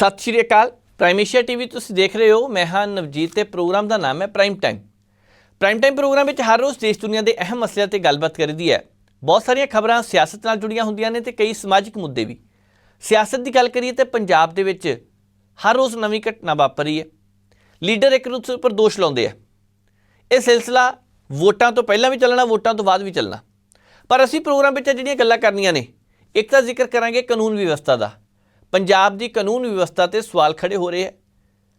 ਸਤਿ ਸ਼੍ਰੀ ਅਕਾਲ। ਪ੍ਰਾਈਮ ਏਸ਼ੀਆ ਟੀਵੀ ਤੁਸੀਂ ਦੇਖ ਰਹੇ ਹੋ। ਮੈਂ ਹਾਂ ਨਵਜੀਤ ਤੇ ਪ੍ਰੋਗਰਾਮ ਦਾ ਨਾਮ ਹੈ prime time prime time program ਵਿੱਚ ਹਰ ਰੋਜ਼ ਦੇਸ਼ ਦੁਨੀਆ ਦੇ ਅਹਿਮ ਮਸਲਿਆਂ ਤੇ ਗੱਲਬਾਤ ਕਰੀਦੀ ਹੈ। ਬਹੁਤ ਸਾਰੀਆਂ ਖਬਰਾਂ ਸਿਆਸਤ ਨਾਲ ਜੁੜੀਆਂ ਹੁੰਦੀਆਂ ਨੇ ਤੇ ਕਈ ਸਮਾਜਿਕ ਮੁੱਦੇ ਵੀ। ਸਿਆਸਤ ਦੀ ਗੱਲ ਕਰੀਏ ਤੇ ਪੰਜਾਬ ਦੇ ਵਿੱਚ ਹਰ ਰੋਜ਼ ਨਵੀਂ ਘਟਨਾ ਵਾਪਰੀ ਹੈ। ਲੀਡਰ ਇੱਕ ਦੂਸਰੇ ਉੱਪਰ ਦੋਸ਼ ਲਾਉਂਦੇ ਆ। ਇਹ ਸਿਲਸਿਲਾ ਵੋਟਾਂ ਤੋਂ ਪਹਿਲਾਂ ਵੀ ਚੱਲਣਾ, ਵੋਟਾਂ ਤੋਂ ਬਾਅਦ ਵੀ ਚੱਲਣਾ। ਪਰ ਅਸੀਂ ਪ੍ਰੋਗਰਾਮ ਵਿੱਚ ਜਿਹੜੀਆਂ ਗੱਲਾਂ ਕਰਨੀਆਂ ਨੇ, ਇੱਕ ਤਾਂ ਜ਼ਿਕਰ ਕਰਾਂਗੇ ਕਾਨੂੰਨ ਵਿਵਸਥਾ ਦਾ। ਪੰਜਾਬ ਦੀ ਕਾਨੂੰਨ ਵਿਵਸਥਾ ਤੇ ਸਵਾਲ ਖੜੇ ਹੋ ਰਹੇ ਹੈ।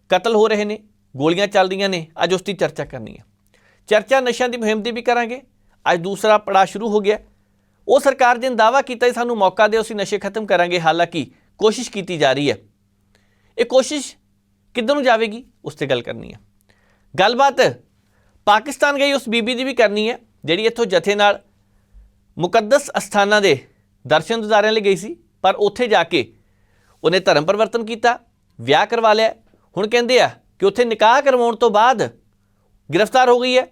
ਕਤਲ ਹੋ ਰਹੇ ਨੇ, ਗੋਲੀਆਂ ਚੱਲ ਰਹੀਆਂ ਨੇ, ਅੱਜ ਉਸ ਦੀ ਚਰਚਾ ਕਰਨੀ ਹੈ। ਚਰਚਾ ਨਸ਼ਿਆਂ ਦੀ ਮੁਹਿੰਮ ਦੀ ਵੀ ਕਰਾਂਗੇ। ਅੱਜ ਦੂਸਰਾ ਪੜਾਅ ਸ਼ੁਰੂ ਹੋ ਗਿਆ। ਉਹ ਸਰਕਾਰ ਜਿਨ ਦਾਵਾ ਕੀਤਾ ਸੀ, ਸਾਨੂੰ ਮੌਕਾ ਦਿਓ, ਅਸੀਂ ਨਸ਼ੇ ਖਤਮ ਕਰਾਂਗੇ। ਹਾਲਾਂਕਿ ਕੋਸ਼ਿਸ਼ ਕੀਤੀ ਜਾ ਰਹੀ ਹੈ। ਇਹ ਕੋਸ਼ਿਸ਼ ਕਿੱਧਰ ਨੂੰ ਜਾਵੇਗੀ? ਉਸ ਤੇ ਗੱਲ ਕਰਨੀ ਹੈ। ਗੱਲਬਾਤ ਪਾਕਿਸਤਾਨ ਗਈ, ਉਸ ਬੀਬੀ ਦੀ ਵੀ ਕਰਨੀ ਹੈ, ਜਿਹੜੀ ਇੱਥੋਂ ਜਥੇ ਨਾਲ ਮੁਕੱਦਸ ਅਸਥਾਨਾਂ ਦੇ ਦਰਸ਼ਨ ਦਿਦਾਰਿਆਂ ਲਈ ਗਈ ਸੀ, ਪਰ ਉੱਥੇ ਜਾ ਕੇ ਉਹਨੇ ਧਰਮ ਪਰਿਵਰਤਨ ਕੀਤਾ, ਵਿਆਹ ਕਰਵਾ ਲਿਆ। ਹੁਣ ਕਹਿੰਦੇ ਆ ਕਿ ਉੱਥੇ ਨਿਕਾਹ ਕਰਵਾਉਣ ਤੋਂ ਬਾਅਦ ਗ੍ਰਿਫਤਾਰ ਹੋ ਗਈ ਹੈ।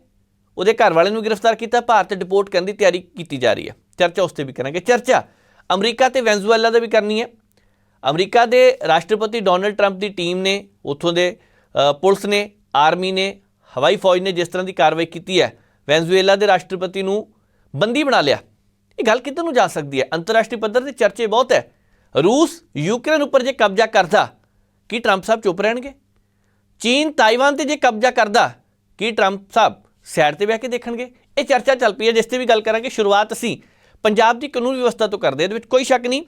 ਉਹਦੇ ਘਰ ਵਾਲੇ ਨੂੰ ਗ੍ਰਿਫਤਾਰ ਕੀਤਾ, ਭਾਰਤ ਡਿਪੋਰਟ ਕਰਨ ਦੀ ਤਿਆਰੀ ਕੀਤੀ ਜਾ ਰਹੀ ਹੈ। ਚਰਚਾ ਉਸ ਤੇ ਵੀ ਕਰਾਂਗੇ। ਚਰਚਾ ਅਮਰੀਕਾ ਤੇ ਵੈਨਜ਼ੂਏਲਾ ਦਾ ਵੀ ਕਰਨੀ ਹੈ। ਅਮਰੀਕਾ ਦੇ ਰਾਸ਼ਟਰਪਤੀ ਡੋਨਲਡ ਟਰੰਪ ਦੀ ਟੀਮ ਨੇ, ਉੱਥੋਂ ਦੇ ਪੁਲਿਸ ਨੇ, ਆਰਮੀ ਨੇ, ਹਵਾਈ ਫੌਜ ਨੇ ਜਿਸ ਤਰ੍ਹਾਂ ਦੀ ਕਾਰਵਾਈ ਕੀਤੀ ਹੈ, ਵੈਨਜ਼ੂਏਲਾ ਦੇ ਰਾਸ਼ਟਰਪਤੀ ਨੂੰ ਬੰਦੀ ਬਣਾ ਲਿਆ। ਇਹ ਗੱਲ ਕਿੱਧਰ ਨੂੰ ਜਾ ਸਕਦੀ ਹੈ? ਅੰਤਰਰਾਸ਼ਟਰੀ ਪੱਧਰ ਤੇ ਚਰਚੇ ਬਹੁਤ ਹੈ। ਰੂਸ ਯੂਕਰੇਨ ਉੱਪਰ ਜੇ ਕਬਜ਼ਾ ਕਰਦਾ, ਕੀ ਟਰੰਪ ਸਾਹਿਬ ਚੁੱਪ ਰਹਿਣਗੇ? ਚੀਨ ਤਾਈਵਾਨ ਤੇ ਜੇ ਕਬਜ਼ਾ ਕਰਦਾ, ਕੀ ਟਰੰਪ ਸਾਹਿਬ ਸਾਈਡ ਤੇ ਬਹਿ ਕੇ ਦੇਖਣਗੇ? ਇਹ ਚਰਚਾ ਚੱਲ ਪਈ ਹੈ, ਜਿਸ ਤੇ ਵੀ ਗੱਲ ਕਰਾਂਗੇ। ਸ਼ੁਰੂਆਤ ਅਸੀਂ ਪੰਜਾਬ ਦੀ ਕਾਨੂੰਨ ਵਿਵਸਥਾ ਤੋਂ ਕਰਦੇ ਇਹਦੇ ਵਿੱਚ ਕੋਈ ਸ਼ੱਕ ਨਹੀਂ।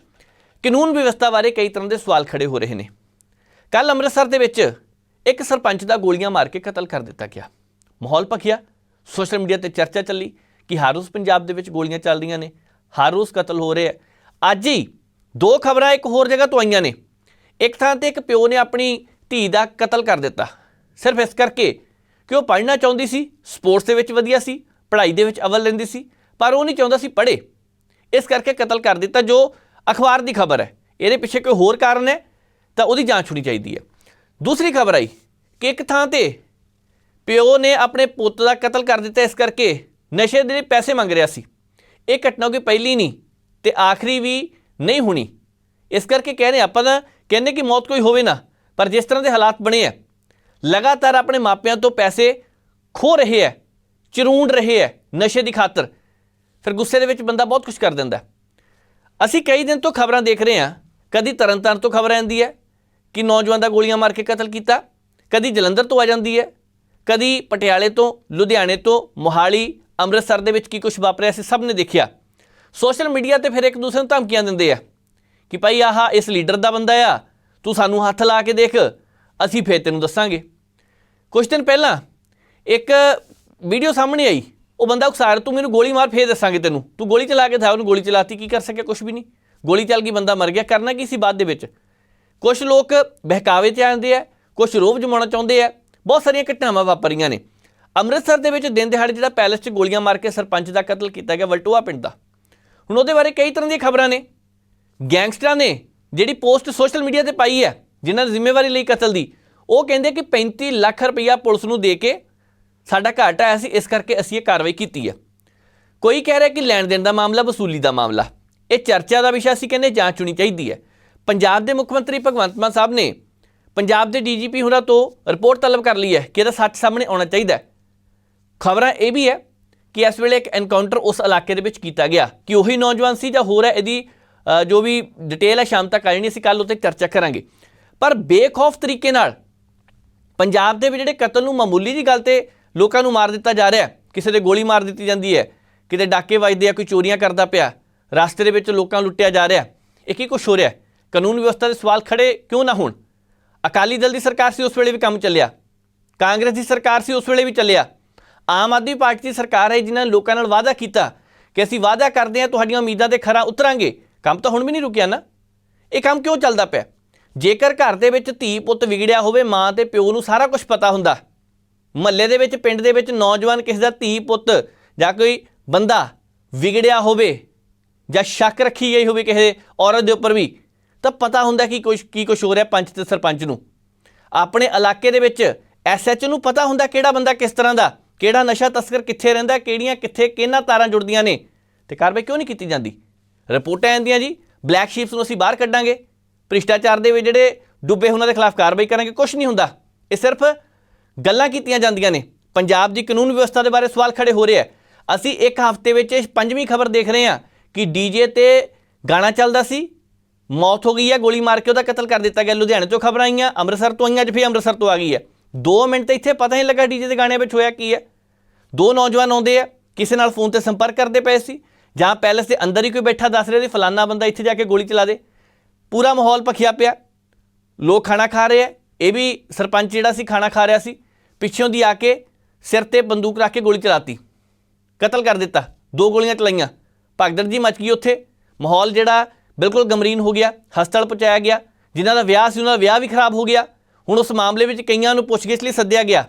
ਕਾਨੂੰਨ ਵਿਵਸਥਾ ਬਾਰੇ ਕਈ ਤਰ੍ਹਾਂ ਦੇ ਸਵਾਲ ਖੜੇ ਹੋ ਰਹੇ ਨੇ। ਕੱਲ ਅੰਮ੍ਰਿਤਸਰ ਦੇ ਵਿੱਚ ਇੱਕ ਸਰਪੰਚ ਦਾ ਗੋਲੀਆਂ ਮਾਰ ਕੇ ਕਤਲ ਕਰ ਦਿੱਤਾ ਗਿਆ। ਮਾਹੌਲ ਭਖਿਆ। ਸੋਸ਼ਲ ਮੀਡੀਆ ਤੇ ਚਰਚਾ ਚੱਲੀ ਕਿ ਹਰ ਰੋਜ਼ ਪੰਜਾਬ ਦੇ ਵਿੱਚ ਗੋਲੀਆਂ ਚੱਲਦੀਆਂ ਨੇ। ਹਰ ਰੋਜ਼ ਕਤਲ ਹੋ ਰਹੇ ਹੈ। ਅੱਜ ਹੀ ਦੋ ਖਬਰਾਂ ਇੱਕ ਹੋਰ ਜਗ੍ਹਾ ਤੋਂ ਆਈਆਂ ਨੇ। ਇੱਕ ਥਾਂ ਤੇ ਇੱਕ ਪਿਓ ਨੇ ਆਪਣੀ ਧੀ ਦਾ ਕਤਲ ਕਰ ਦਿੱਤਾ। ਸਿਰਫ ਇਸ ਕਰਕੇ ਕਿ ਉਹ ਪੜ੍ਹਨਾ ਚਾਹੁੰਦੀ ਸੀ, ਸਪੋਰਟਸ ਦੇ ਵਿੱਚ ਵਧੀਆ ਸੀ, ਪੜ੍ਹਾਈ ਦੇ ਵਿੱਚ ਅਵਲ ਲੈਂਦੀ ਸੀ, ਪਰ ਉਹ ਨਹੀਂ ਚਾਹੁੰਦਾ ਸੀ ਪੜ੍ਹੇ। ਇਸ ਕਰਕੇ ਕਤਲ ਕਰ ਦਿੱਤਾ, ਜੋ ਅਖਬਾਰ ਦੀ ਖਬਰ ਹੈ। ਇਹਦੇ ਪਿੱਛੇ ਕੋਈ ਹੋਰ ਕਾਰਨ ਹੈ, ਤਾਂ ਉਹਦੀ ਜਾਂਚ ਹੋਣੀ ਚਾਹੀਦੀ ਹੈ। ਦੂਸਰੀ ਖਬਰ ਆਈ ਕਿ ਇੱਕ ਥਾਂ ਤੇ ਪਿਓ ਨੇ ਆਪਣੇ ਪੁੱਤ ਦਾ ਕਤਲ ਕਰ ਦਿੱਤਾ, ਇਸ ਕਰਕੇ ਨਸ਼ੇ ਦੇ ਪੈਸੇ ਮੰਗ ਰਿਹਾ ਸੀ। ਇਹ ਘਟਨਾ ਕੋਈ ਪਹਿਲੀ ਨਹੀਂ, ਤੇ ਆਖਰੀ ਵੀ ਨਹੀਂ ਹੋਣੀ। ਇਸ ਕਰਕੇ ਕਹਿ ਰਹੇ ਆਪਾਂ ਤਾਂ ਕਹਿੰਦੇ ਕਿ ਮੌਤ ਕੋਈ ਹੋਵੇ ਨਾ, ਪਰ ਜਿਸ ਤਰ੍ਹਾਂ ਦੇ ਹਾਲਾਤ ਬਣੇ ਆ, ਲਗਾਤਾਰ ਆਪਣੇ ਮਾਪਿਆਂ ਤੋਂ ਪੈਸੇ ਖੋ ਰਹੇ ਹੈ ਚਰੂੰਡ ਰਹੇ ਹੈ ਨਸ਼ੇ ਦੀ ਖਾਤਰ, ਫਿਰ ਗੁੱਸੇ ਦੇ ਵਿੱਚ ਬੰਦਾ ਬਹੁਤ ਕੁਝ ਕਰ ਦਿੰਦਾ ਅਸੀਂ ਕਈ ਦਿਨ ਤੋਂ ਖਬਰਾਂ ਦੇਖ ਰਹੇ ਹਾਂ, ਕਦੀ ਤਰਨਤਾਰਨ ਤੋਂ ਖਬਰ ਆਉਂਦੀ ਹੈ, ਕਿ ਨੌਜਵਾਨ ਦਾ ਗੋਲੀਆਂ ਮਾਰ ਕੇ ਕਤਲ ਕੀਤਾ, ਕਦੀ ਜਲੰਧਰ ਤੋਂ ਆ ਜਾਂਦੀ ਹੈ, ਕਦੀ ਪਟਿਆਲੇ ਤੋਂ, ਲੁਧਿਆਣੇ ਤੋਂ, ਮੋਹਾਲੀ, ਅੰਮ੍ਰਿਤਸਰ ਦੇ ਵਿੱਚ ਕੀ ਕੁਝ ਵਾਪਰਿਆ ਸੀ, ਸਭ ਨੇ ਦੇਖਿਆ। ਸੋਸ਼ਲ ਮੀਡੀਆ ਤੇ ਫਿਰ ਇੱਕ ਦੂਸਰੇ ਨੂੰ ਧਮਕੀਆਂ ਦਿੰਦੇ ਆ ਕਿ ਭਾਈ ਆਹ ਇਸ ਲੀਡਰ ਦਾ ਬੰਦਾ ਆ, ਤੂੰ ਸਾਨੂੰ ਹੱਥ ਲਾ ਕੇ ਦੇਖ, ਅਸੀਂ ਫੇਰ ਤੈਨੂੰ ਦੱਸਾਂਗੇ। ਕੁਝ ਦਿਨ ਪਹਿਲਾਂ ਇੱਕ ਵੀਡੀਓ ਸਾਹਮਣੇ ਆਈ, ਉਹ ਬੰਦਾ ਉਕਸਾਰ, ਤੂੰ ਮੈਨੂੰ ਗੋਲੀ ਮਾਰ, ਫੇਰ ਦੱਸਾਂਗੇ ਤੈਨੂੰ। ਤੂੰ ਗੋਲੀ ਚਲਾ ਕੇ ਦਿਖਾ, ਉਹਨੂੰ ਗੋਲੀ ਚਲਾਤੀ, ਕੀ ਕਰ ਸਕਿਆ ਕੁਝ ਵੀ ਨਹੀਂ। ਗੋਲੀ ਚੱਲ ਗਈ, ਬੰਦਾ ਮਰ ਗਿਆ। ਕਰਨਾ ਕੀ ਸੀ ਬਾਅਦ ਦੇ ਵਿੱਚ? ਕੁਝ ਲੋਕ ਬਹਿਕਾਵੇ 'ਤੇ ਆਉਂਦੇ ਆ ਕੁਝ ਰੋਬ ਜਮਾਉਣਾ ਚਾਹੁੰਦੇ ਆ। ਬਹੁਤ ਸਾਰੀਆਂ ਘਟਨਾਵਾਂ ਵਾਪਰੀਆਂ ਨੇ। ਅੰਮ੍ਰਿਤਸਰ ਦੇ ਵਿੱਚ ਦਿਨ ਦਿਹਾੜੇ ਜਿਹੜਾ ਪੈਲਸ 'ਚ ਗੋਲੀਆਂ ਮਾਰ ਕੇ ਸਰਪੰਚ ਦਾ ਕਤਲ ਕੀਤਾ ਗਿਆ, ਵਲਟੂਆ ਪਿੰਡ ਦਾ। ਹੁਣ ਉਹਦੇ ਬਾਰੇ ਕਈ ਤਰ੍ਹਾਂ ਦੀਆਂ ਖਬਰਾਂ ਨੇ। ਗੈਂਗਸਟਰਾਂ ਨੇ ਜਿਹੜੀ ਪੋਸਟ ਸੋਸ਼ਲ ਮੀਡੀਆ ਤੇ ਪਾਈ ਹੈ, ਜਿਨ੍ਹਾਂ ਨੇ ਜ਼ਿੰਮੇਵਾਰੀ ਲਈ ਕਤਲ ਦੀ, ਉਹ ਕਹਿੰਦੇ ਕਿ 35 ਲੱਖ ਰੁਪਈਆ ਪੁਲਿਸ ਨੂੰ ਦੇ ਕੇ ਸਾਡਾ ਘਾਟ ਆਇਆ ਸੀ, ਇਸ ਕਰਕੇ ਅਸੀਂ ਇਹ ਕਾਰਵਾਈ ਕੀਤੀ ਹੈ। ਕੋਈ ਕਹਿ ਰਿਹਾ ਕਿ ਲੈਣ ਦੇਣ ਦਾ ਮਾਮਲਾ, ਵਸੂਲੀ ਦਾ ਮਾਮਲਾ, ਇਹ ਚਰਚਾ ਦਾ ਵਿਸ਼ਾ ਸੀ, ਕਹਿੰਦੇ ਜਾਂਚ ਹੋਣੀ ਚਾਹੀਦੀ ਹੈ। ਪੰਜਾਬ ਦੇ ਮੁੱਖ ਮੰਤਰੀ ਭਗਵੰਤ ਮਾਨ ਸਾਹਿਬ ਨੇ ਪੰਜਾਬ ਦੇ ਡੀਜੀਪੀ ਹੁਣਾਂ ਤੋਂ ਰਿਪੋਰਟ ਤਲਬ ਕਰ ਲਈ ਹੈ ਕਿ ਇਹਦਾ ਸੱਚ ਸਾਹਮਣੇ ਆਉਣਾ ਚਾਹੀਦਾ ਖਬਰਾਂ ਇਹ ਵੀ ਹੈ ਕਿ ਇਸ ਵੇਲੇ ਇੱਕ ਐਨਕਾਊਂਟਰ ਉਸ ਇਲਾਕੇ ਦੇ ਵਿੱਚ ਕੀਤਾ ਗਿਆ। ਕਿ ਉਹੀ ਨੌਜਵਾਨ ਸੀ ਜਾਂ ਹੋਰ ਹੈ ਇਹਦੀ ਜੋ ਵੀ ਡਿਟੇਲ ਹੈ, ਸ਼ਾਮ ਤੱਕ ਆ ਜਾਣੀ ਅਸੀਂ ਕੱਲ ਉੱਤੇ ਚਰਚਾ ਕਰਾਂਗੇ। ਪਰ ਬੇਖੌਫ ਤਰੀਕੇ ਨਾਲ ਪੰਜਾਬ ਦੇ ਵਿੱਚ ਜਿਹੜੇ ਕਤਲ ਨੂੰ ਮਾਮੂਲੀ ਜੀ ਗੱਲ ਤੇ ਲੋਕਾਂ ਨੂੰ ਮਾਰ ਦਿੱਤਾ ਜਾ ਰਿਹਾ ਕਿਸੇ ਦੇ ਗੋਲੀ ਮਾਰ ਦਿੱਤੀ ਜਾਂਦੀ ਹੈ, ਕਿਤੇ ਡਾਕੇ ਵੱਜਦੇ ਆ, ਕੋਈ ਚੋਰੀਆਂ ਕਰਦਾ ਪਿਆ, ਰਸਤੇ ਦੇ ਵਿੱਚ ਲੋਕਾਂ ਨੂੰ ਲੁੱਟਿਆ ਜਾ ਰਿਹਾ ਇਹ ਕੀ ਕੁਛ ਹੋ ਰਿਹਾ ਕਾਨੂੰਨ ਵਿਵਸਥਾ ਦੇ ਸਵਾਲ ਖੜੇ ਕਿਉਂ ਨਾ ਹੋਣ? ਅਕਾਲੀ ਦਲ ਦੀ ਸਰਕਾਰ ਸੀ, ਉਸ ਵੇਲੇ ਵੀ ਕੰਮ ਚੱਲਿਆ। ਕਾਂਗਰਸ ਦੀ ਸਰਕਾਰ ਸੀ, ਉਸ ਵੇਲੇ ਵੀ ਚੱਲਿਆ। ਆਮ ਆਦਮੀ ਪਾਰਟੀ ਦੀ ਸਰਕਾਰ ਹੈ ਜਿਨ੍ਹਾਂ ਨੇ ਲੋਕਾਂ ਨਾਲ ਵਾਅਦਾ ਕੀਤਾ ਕਿ ਅਸੀਂ ਵਾਅਦਾ ਕਰਦੇ ਹਾਂ, ਤੁਹਾਡੀਆਂ ਉਮੀਦਾਂ ਤੇ ਖਰਾ ਉਤਰਾਂਗੇ। ਕੰਮ ਤਾਂ ਹੁਣ ਵੀ ਨਹੀਂ ਰੁਕਿਆ ਨਾ। ਇਹ ਕੰਮ ਕਿਉਂ ਚੱਲਦਾ ਪਿਆ? ਜੇਕਰ ਘਰ ਦੇ ਵਿੱਚ ਧੀ ਪੁੱਤ ਵਿਗੜਿਆ ਹੋਵੇ, ਮਾਂ ਤੇ ਪਿਓ ਨੂੰ ਸਾਰਾ ਕੁਝ ਪਤਾ ਹੁੰਦਾ। ਮਹੱਲੇ ਦੇ ਵਿੱਚ, ਪਿੰਡ ਦੇ ਵਿੱਚ ਨੌਜਵਾਨ ਕਿਸੇ ਦਾ ਧੀ ਪੁੱਤ ਜਾਂ ਕੋਈ ਬੰਦਾ ਵਿਗੜਿਆ ਹੋਵੇ ਜਾਂ ਸ਼ੱਕ ਰੱਖੀ ਗਈ ਹੋਵੇ ਕਿਸੇ ਔਰਤ ਦੇ ਉੱਪਰ ਵੀ, ਤਾਂ ਪਤਾ ਹੁੰਦਾ ਕਿ ਕੁਝ ਕੀ ਕੁਝ ਹੋ ਰਿਹਾ ਪੰਚ ਤੇ ਸਰਪੰਚ ਨੂੰ। ਆਪਣੇ ਇਲਾਕੇ ਦੇ ਵਿੱਚ ਐਸਐਚ ਨੂੰ ਪਤਾ ਹੁੰਦਾ ਕਿਹੜਾ ਬੰਦਾ ਕਿਸ ਤਰ੍ਹਾਂ ਦਾ। ਕਿਹੜਾ ਨਸ਼ਾ ਤਸਕਰ ਕਿੱਥੇ ਰਹਿੰਦਾ, ਕਿਹੜੀਆਂ ਕਿੱਥੇ, ਕਿਹਨਾਂ ਤਾਰਾਂ ਜੁੜਦੀਆਂ ਨੇ ਤੇ ਕਾਰਵਾਈ ਕਿਉਂ ਨਹੀਂ ਕੀਤੀ ਜਾਂਦੀ? ਰਿਪੋਰਟਾਂ ਆਉਂਦੀਆਂ ਜੀ, ਬਲੈਕ ਸ਼ੀਪਸ ਨੂੰ ਅਸੀਂ ਬਾਹਰ ਕੱਢਾਂਗੇ। ਭ੍ਰਿਸ਼ਟਾਚਾਰ ਦੇ ਵਿੱਚ ਜਿਹੜੇ ਡੁੱਬੇ ਉਹਨਾਂ ਦੇ ਖਿਲਾਫ ਕਾਰਵਾਈ ਕਰਾਂਗੇ ਕੁਝ ਨਹੀਂ ਹੁੰਦਾ। ਇਹ ਸਿਰਫ ਗੱਲਾਂ ਕੀਤੀਆਂ ਜਾਂਦੀਆਂ ਨੇ। ਪੰਜਾਬ ਦੀ ਕਾਨੂੰਨ ਵਿਵਸਥਾ ਦੇ ਬਾਰੇ ਸਵਾਲ ਖੜੇ ਹੋ ਰਹੇ ਆ। ਅਸੀਂ ਇੱਕ ਹਫ਼ਤੇ ਵਿੱਚ ਇਹ ਪੰਜਵੀਂ ਖਬਰ ਦੇਖ ਰਹੇ ਹਾਂ ਕਿ ਡੀਜੇ ਤੇ ਗਾਣਾ ਚੱਲਦਾ ਸੀ, ਮੌਤ ਹੋ ਗਈ ਹੈ ਗੋਲੀ ਮਾਰ ਕੇ ਉਹਦਾ ਕਤਲ ਕਰ ਦਿੱਤਾ ਗਿਆ। ਲੁਧਿਆਣੇ ਤੋਂ ਖਬਰਾਂ ਆਈਆਂ, ਅੰਮ੍ਰਿਤਸਰ ਤੋਂ ਆਈਆਂ, ਅੱਜ ਫਿਰ ਅੰਮ੍ਰਿਤਸਰ ਤੋਂ ਆ ਗਈ ਹੈ 2 ਮਿੰਟ ਤੇ ਇੱਥੇ ਪਤਾ ਹੀ ਨਹੀਂ ਲੱਗਾ ਡੀਜੇ ਦੇ ਗਾਣੇ ਵਿੱਚ ਹੋਇਆ ਕੀ ਹੈ ਦੋ ਨੌਜਵਾਨ ਆਉਂਦੇ ਆ, ਕਿਸੇ ਨਾਲ ਫੋਨ ਤੇ ਸੰਪਰਕ ਕਰਦੇ ਪਏ ਸੀ, ਜਾਂ ਪੈਲਸ ਦੇ ਅੰਦਰ ਹੀ ਕੋਈ ਬੈਠਾ ਦੱਸ ਰਿਹਾ ਸੀ, ਫਲਾਨਾ ਬੰਦਾ ਇੱਥੇ ਜਾ ਕੇ ਗੋਲੀ ਚਲਾ ਦੇ। ਪੂਰਾ ਮਾਹੌਲ ਭਖਿਆ ਪਿਆ। ਲੋਕ ਖਾਣਾ ਖਾ ਰਹੇ ਆ, ਇਹ ਵੀ ਸਰਪੰਚ ਜਿਹੜਾ ਸੀ ਖਾਣਾ ਖਾ ਰਿਹਾ ਸੀ, ਪਿੱਛੋਂ ਦੀ ਆ ਕੇ ਸਿਰ ਤੇ ਬੰਦੂਕ ਰੱਖ ਕੇ ਗੋਲੀ ਚਲਾਤੀ। ਕਤਲ ਕਰ ਦਿੱਤਾ, ਦੋ ਗੋਲੀਆਂ ਚਲਾਈਆਂ। ਭਗਦੜ ਜੀ ਮਚ ਗਈ ਉੱਥੇ। ਮਾਹੌਲ ਜਿਹੜਾ ਬਿਲਕੁਲ ਗਮਰੀਨ ਹੋ ਗਿਆ ਹਸਪਤਾਲ ਪਹੁੰਚਾਇਆ ਗਿਆ। ਜਿਨ੍ਹਾਂ ਦਾ ਵਿਆਹ ਸੀ, ਉਹਨਾਂ ਦਾ ਵਿਆਹ ਵੀ ਖਰਾਬ ਹੋ ਗਿਆ। ਹੁਣ ਉਸ ਮਾਮਲੇ ਵਿੱਚ ਕਈਆਂ ਨੂੰ ਪੁੱਛਗਿੱਛ ਲਈ ਸੱਦਿਆ ਗਿਆ।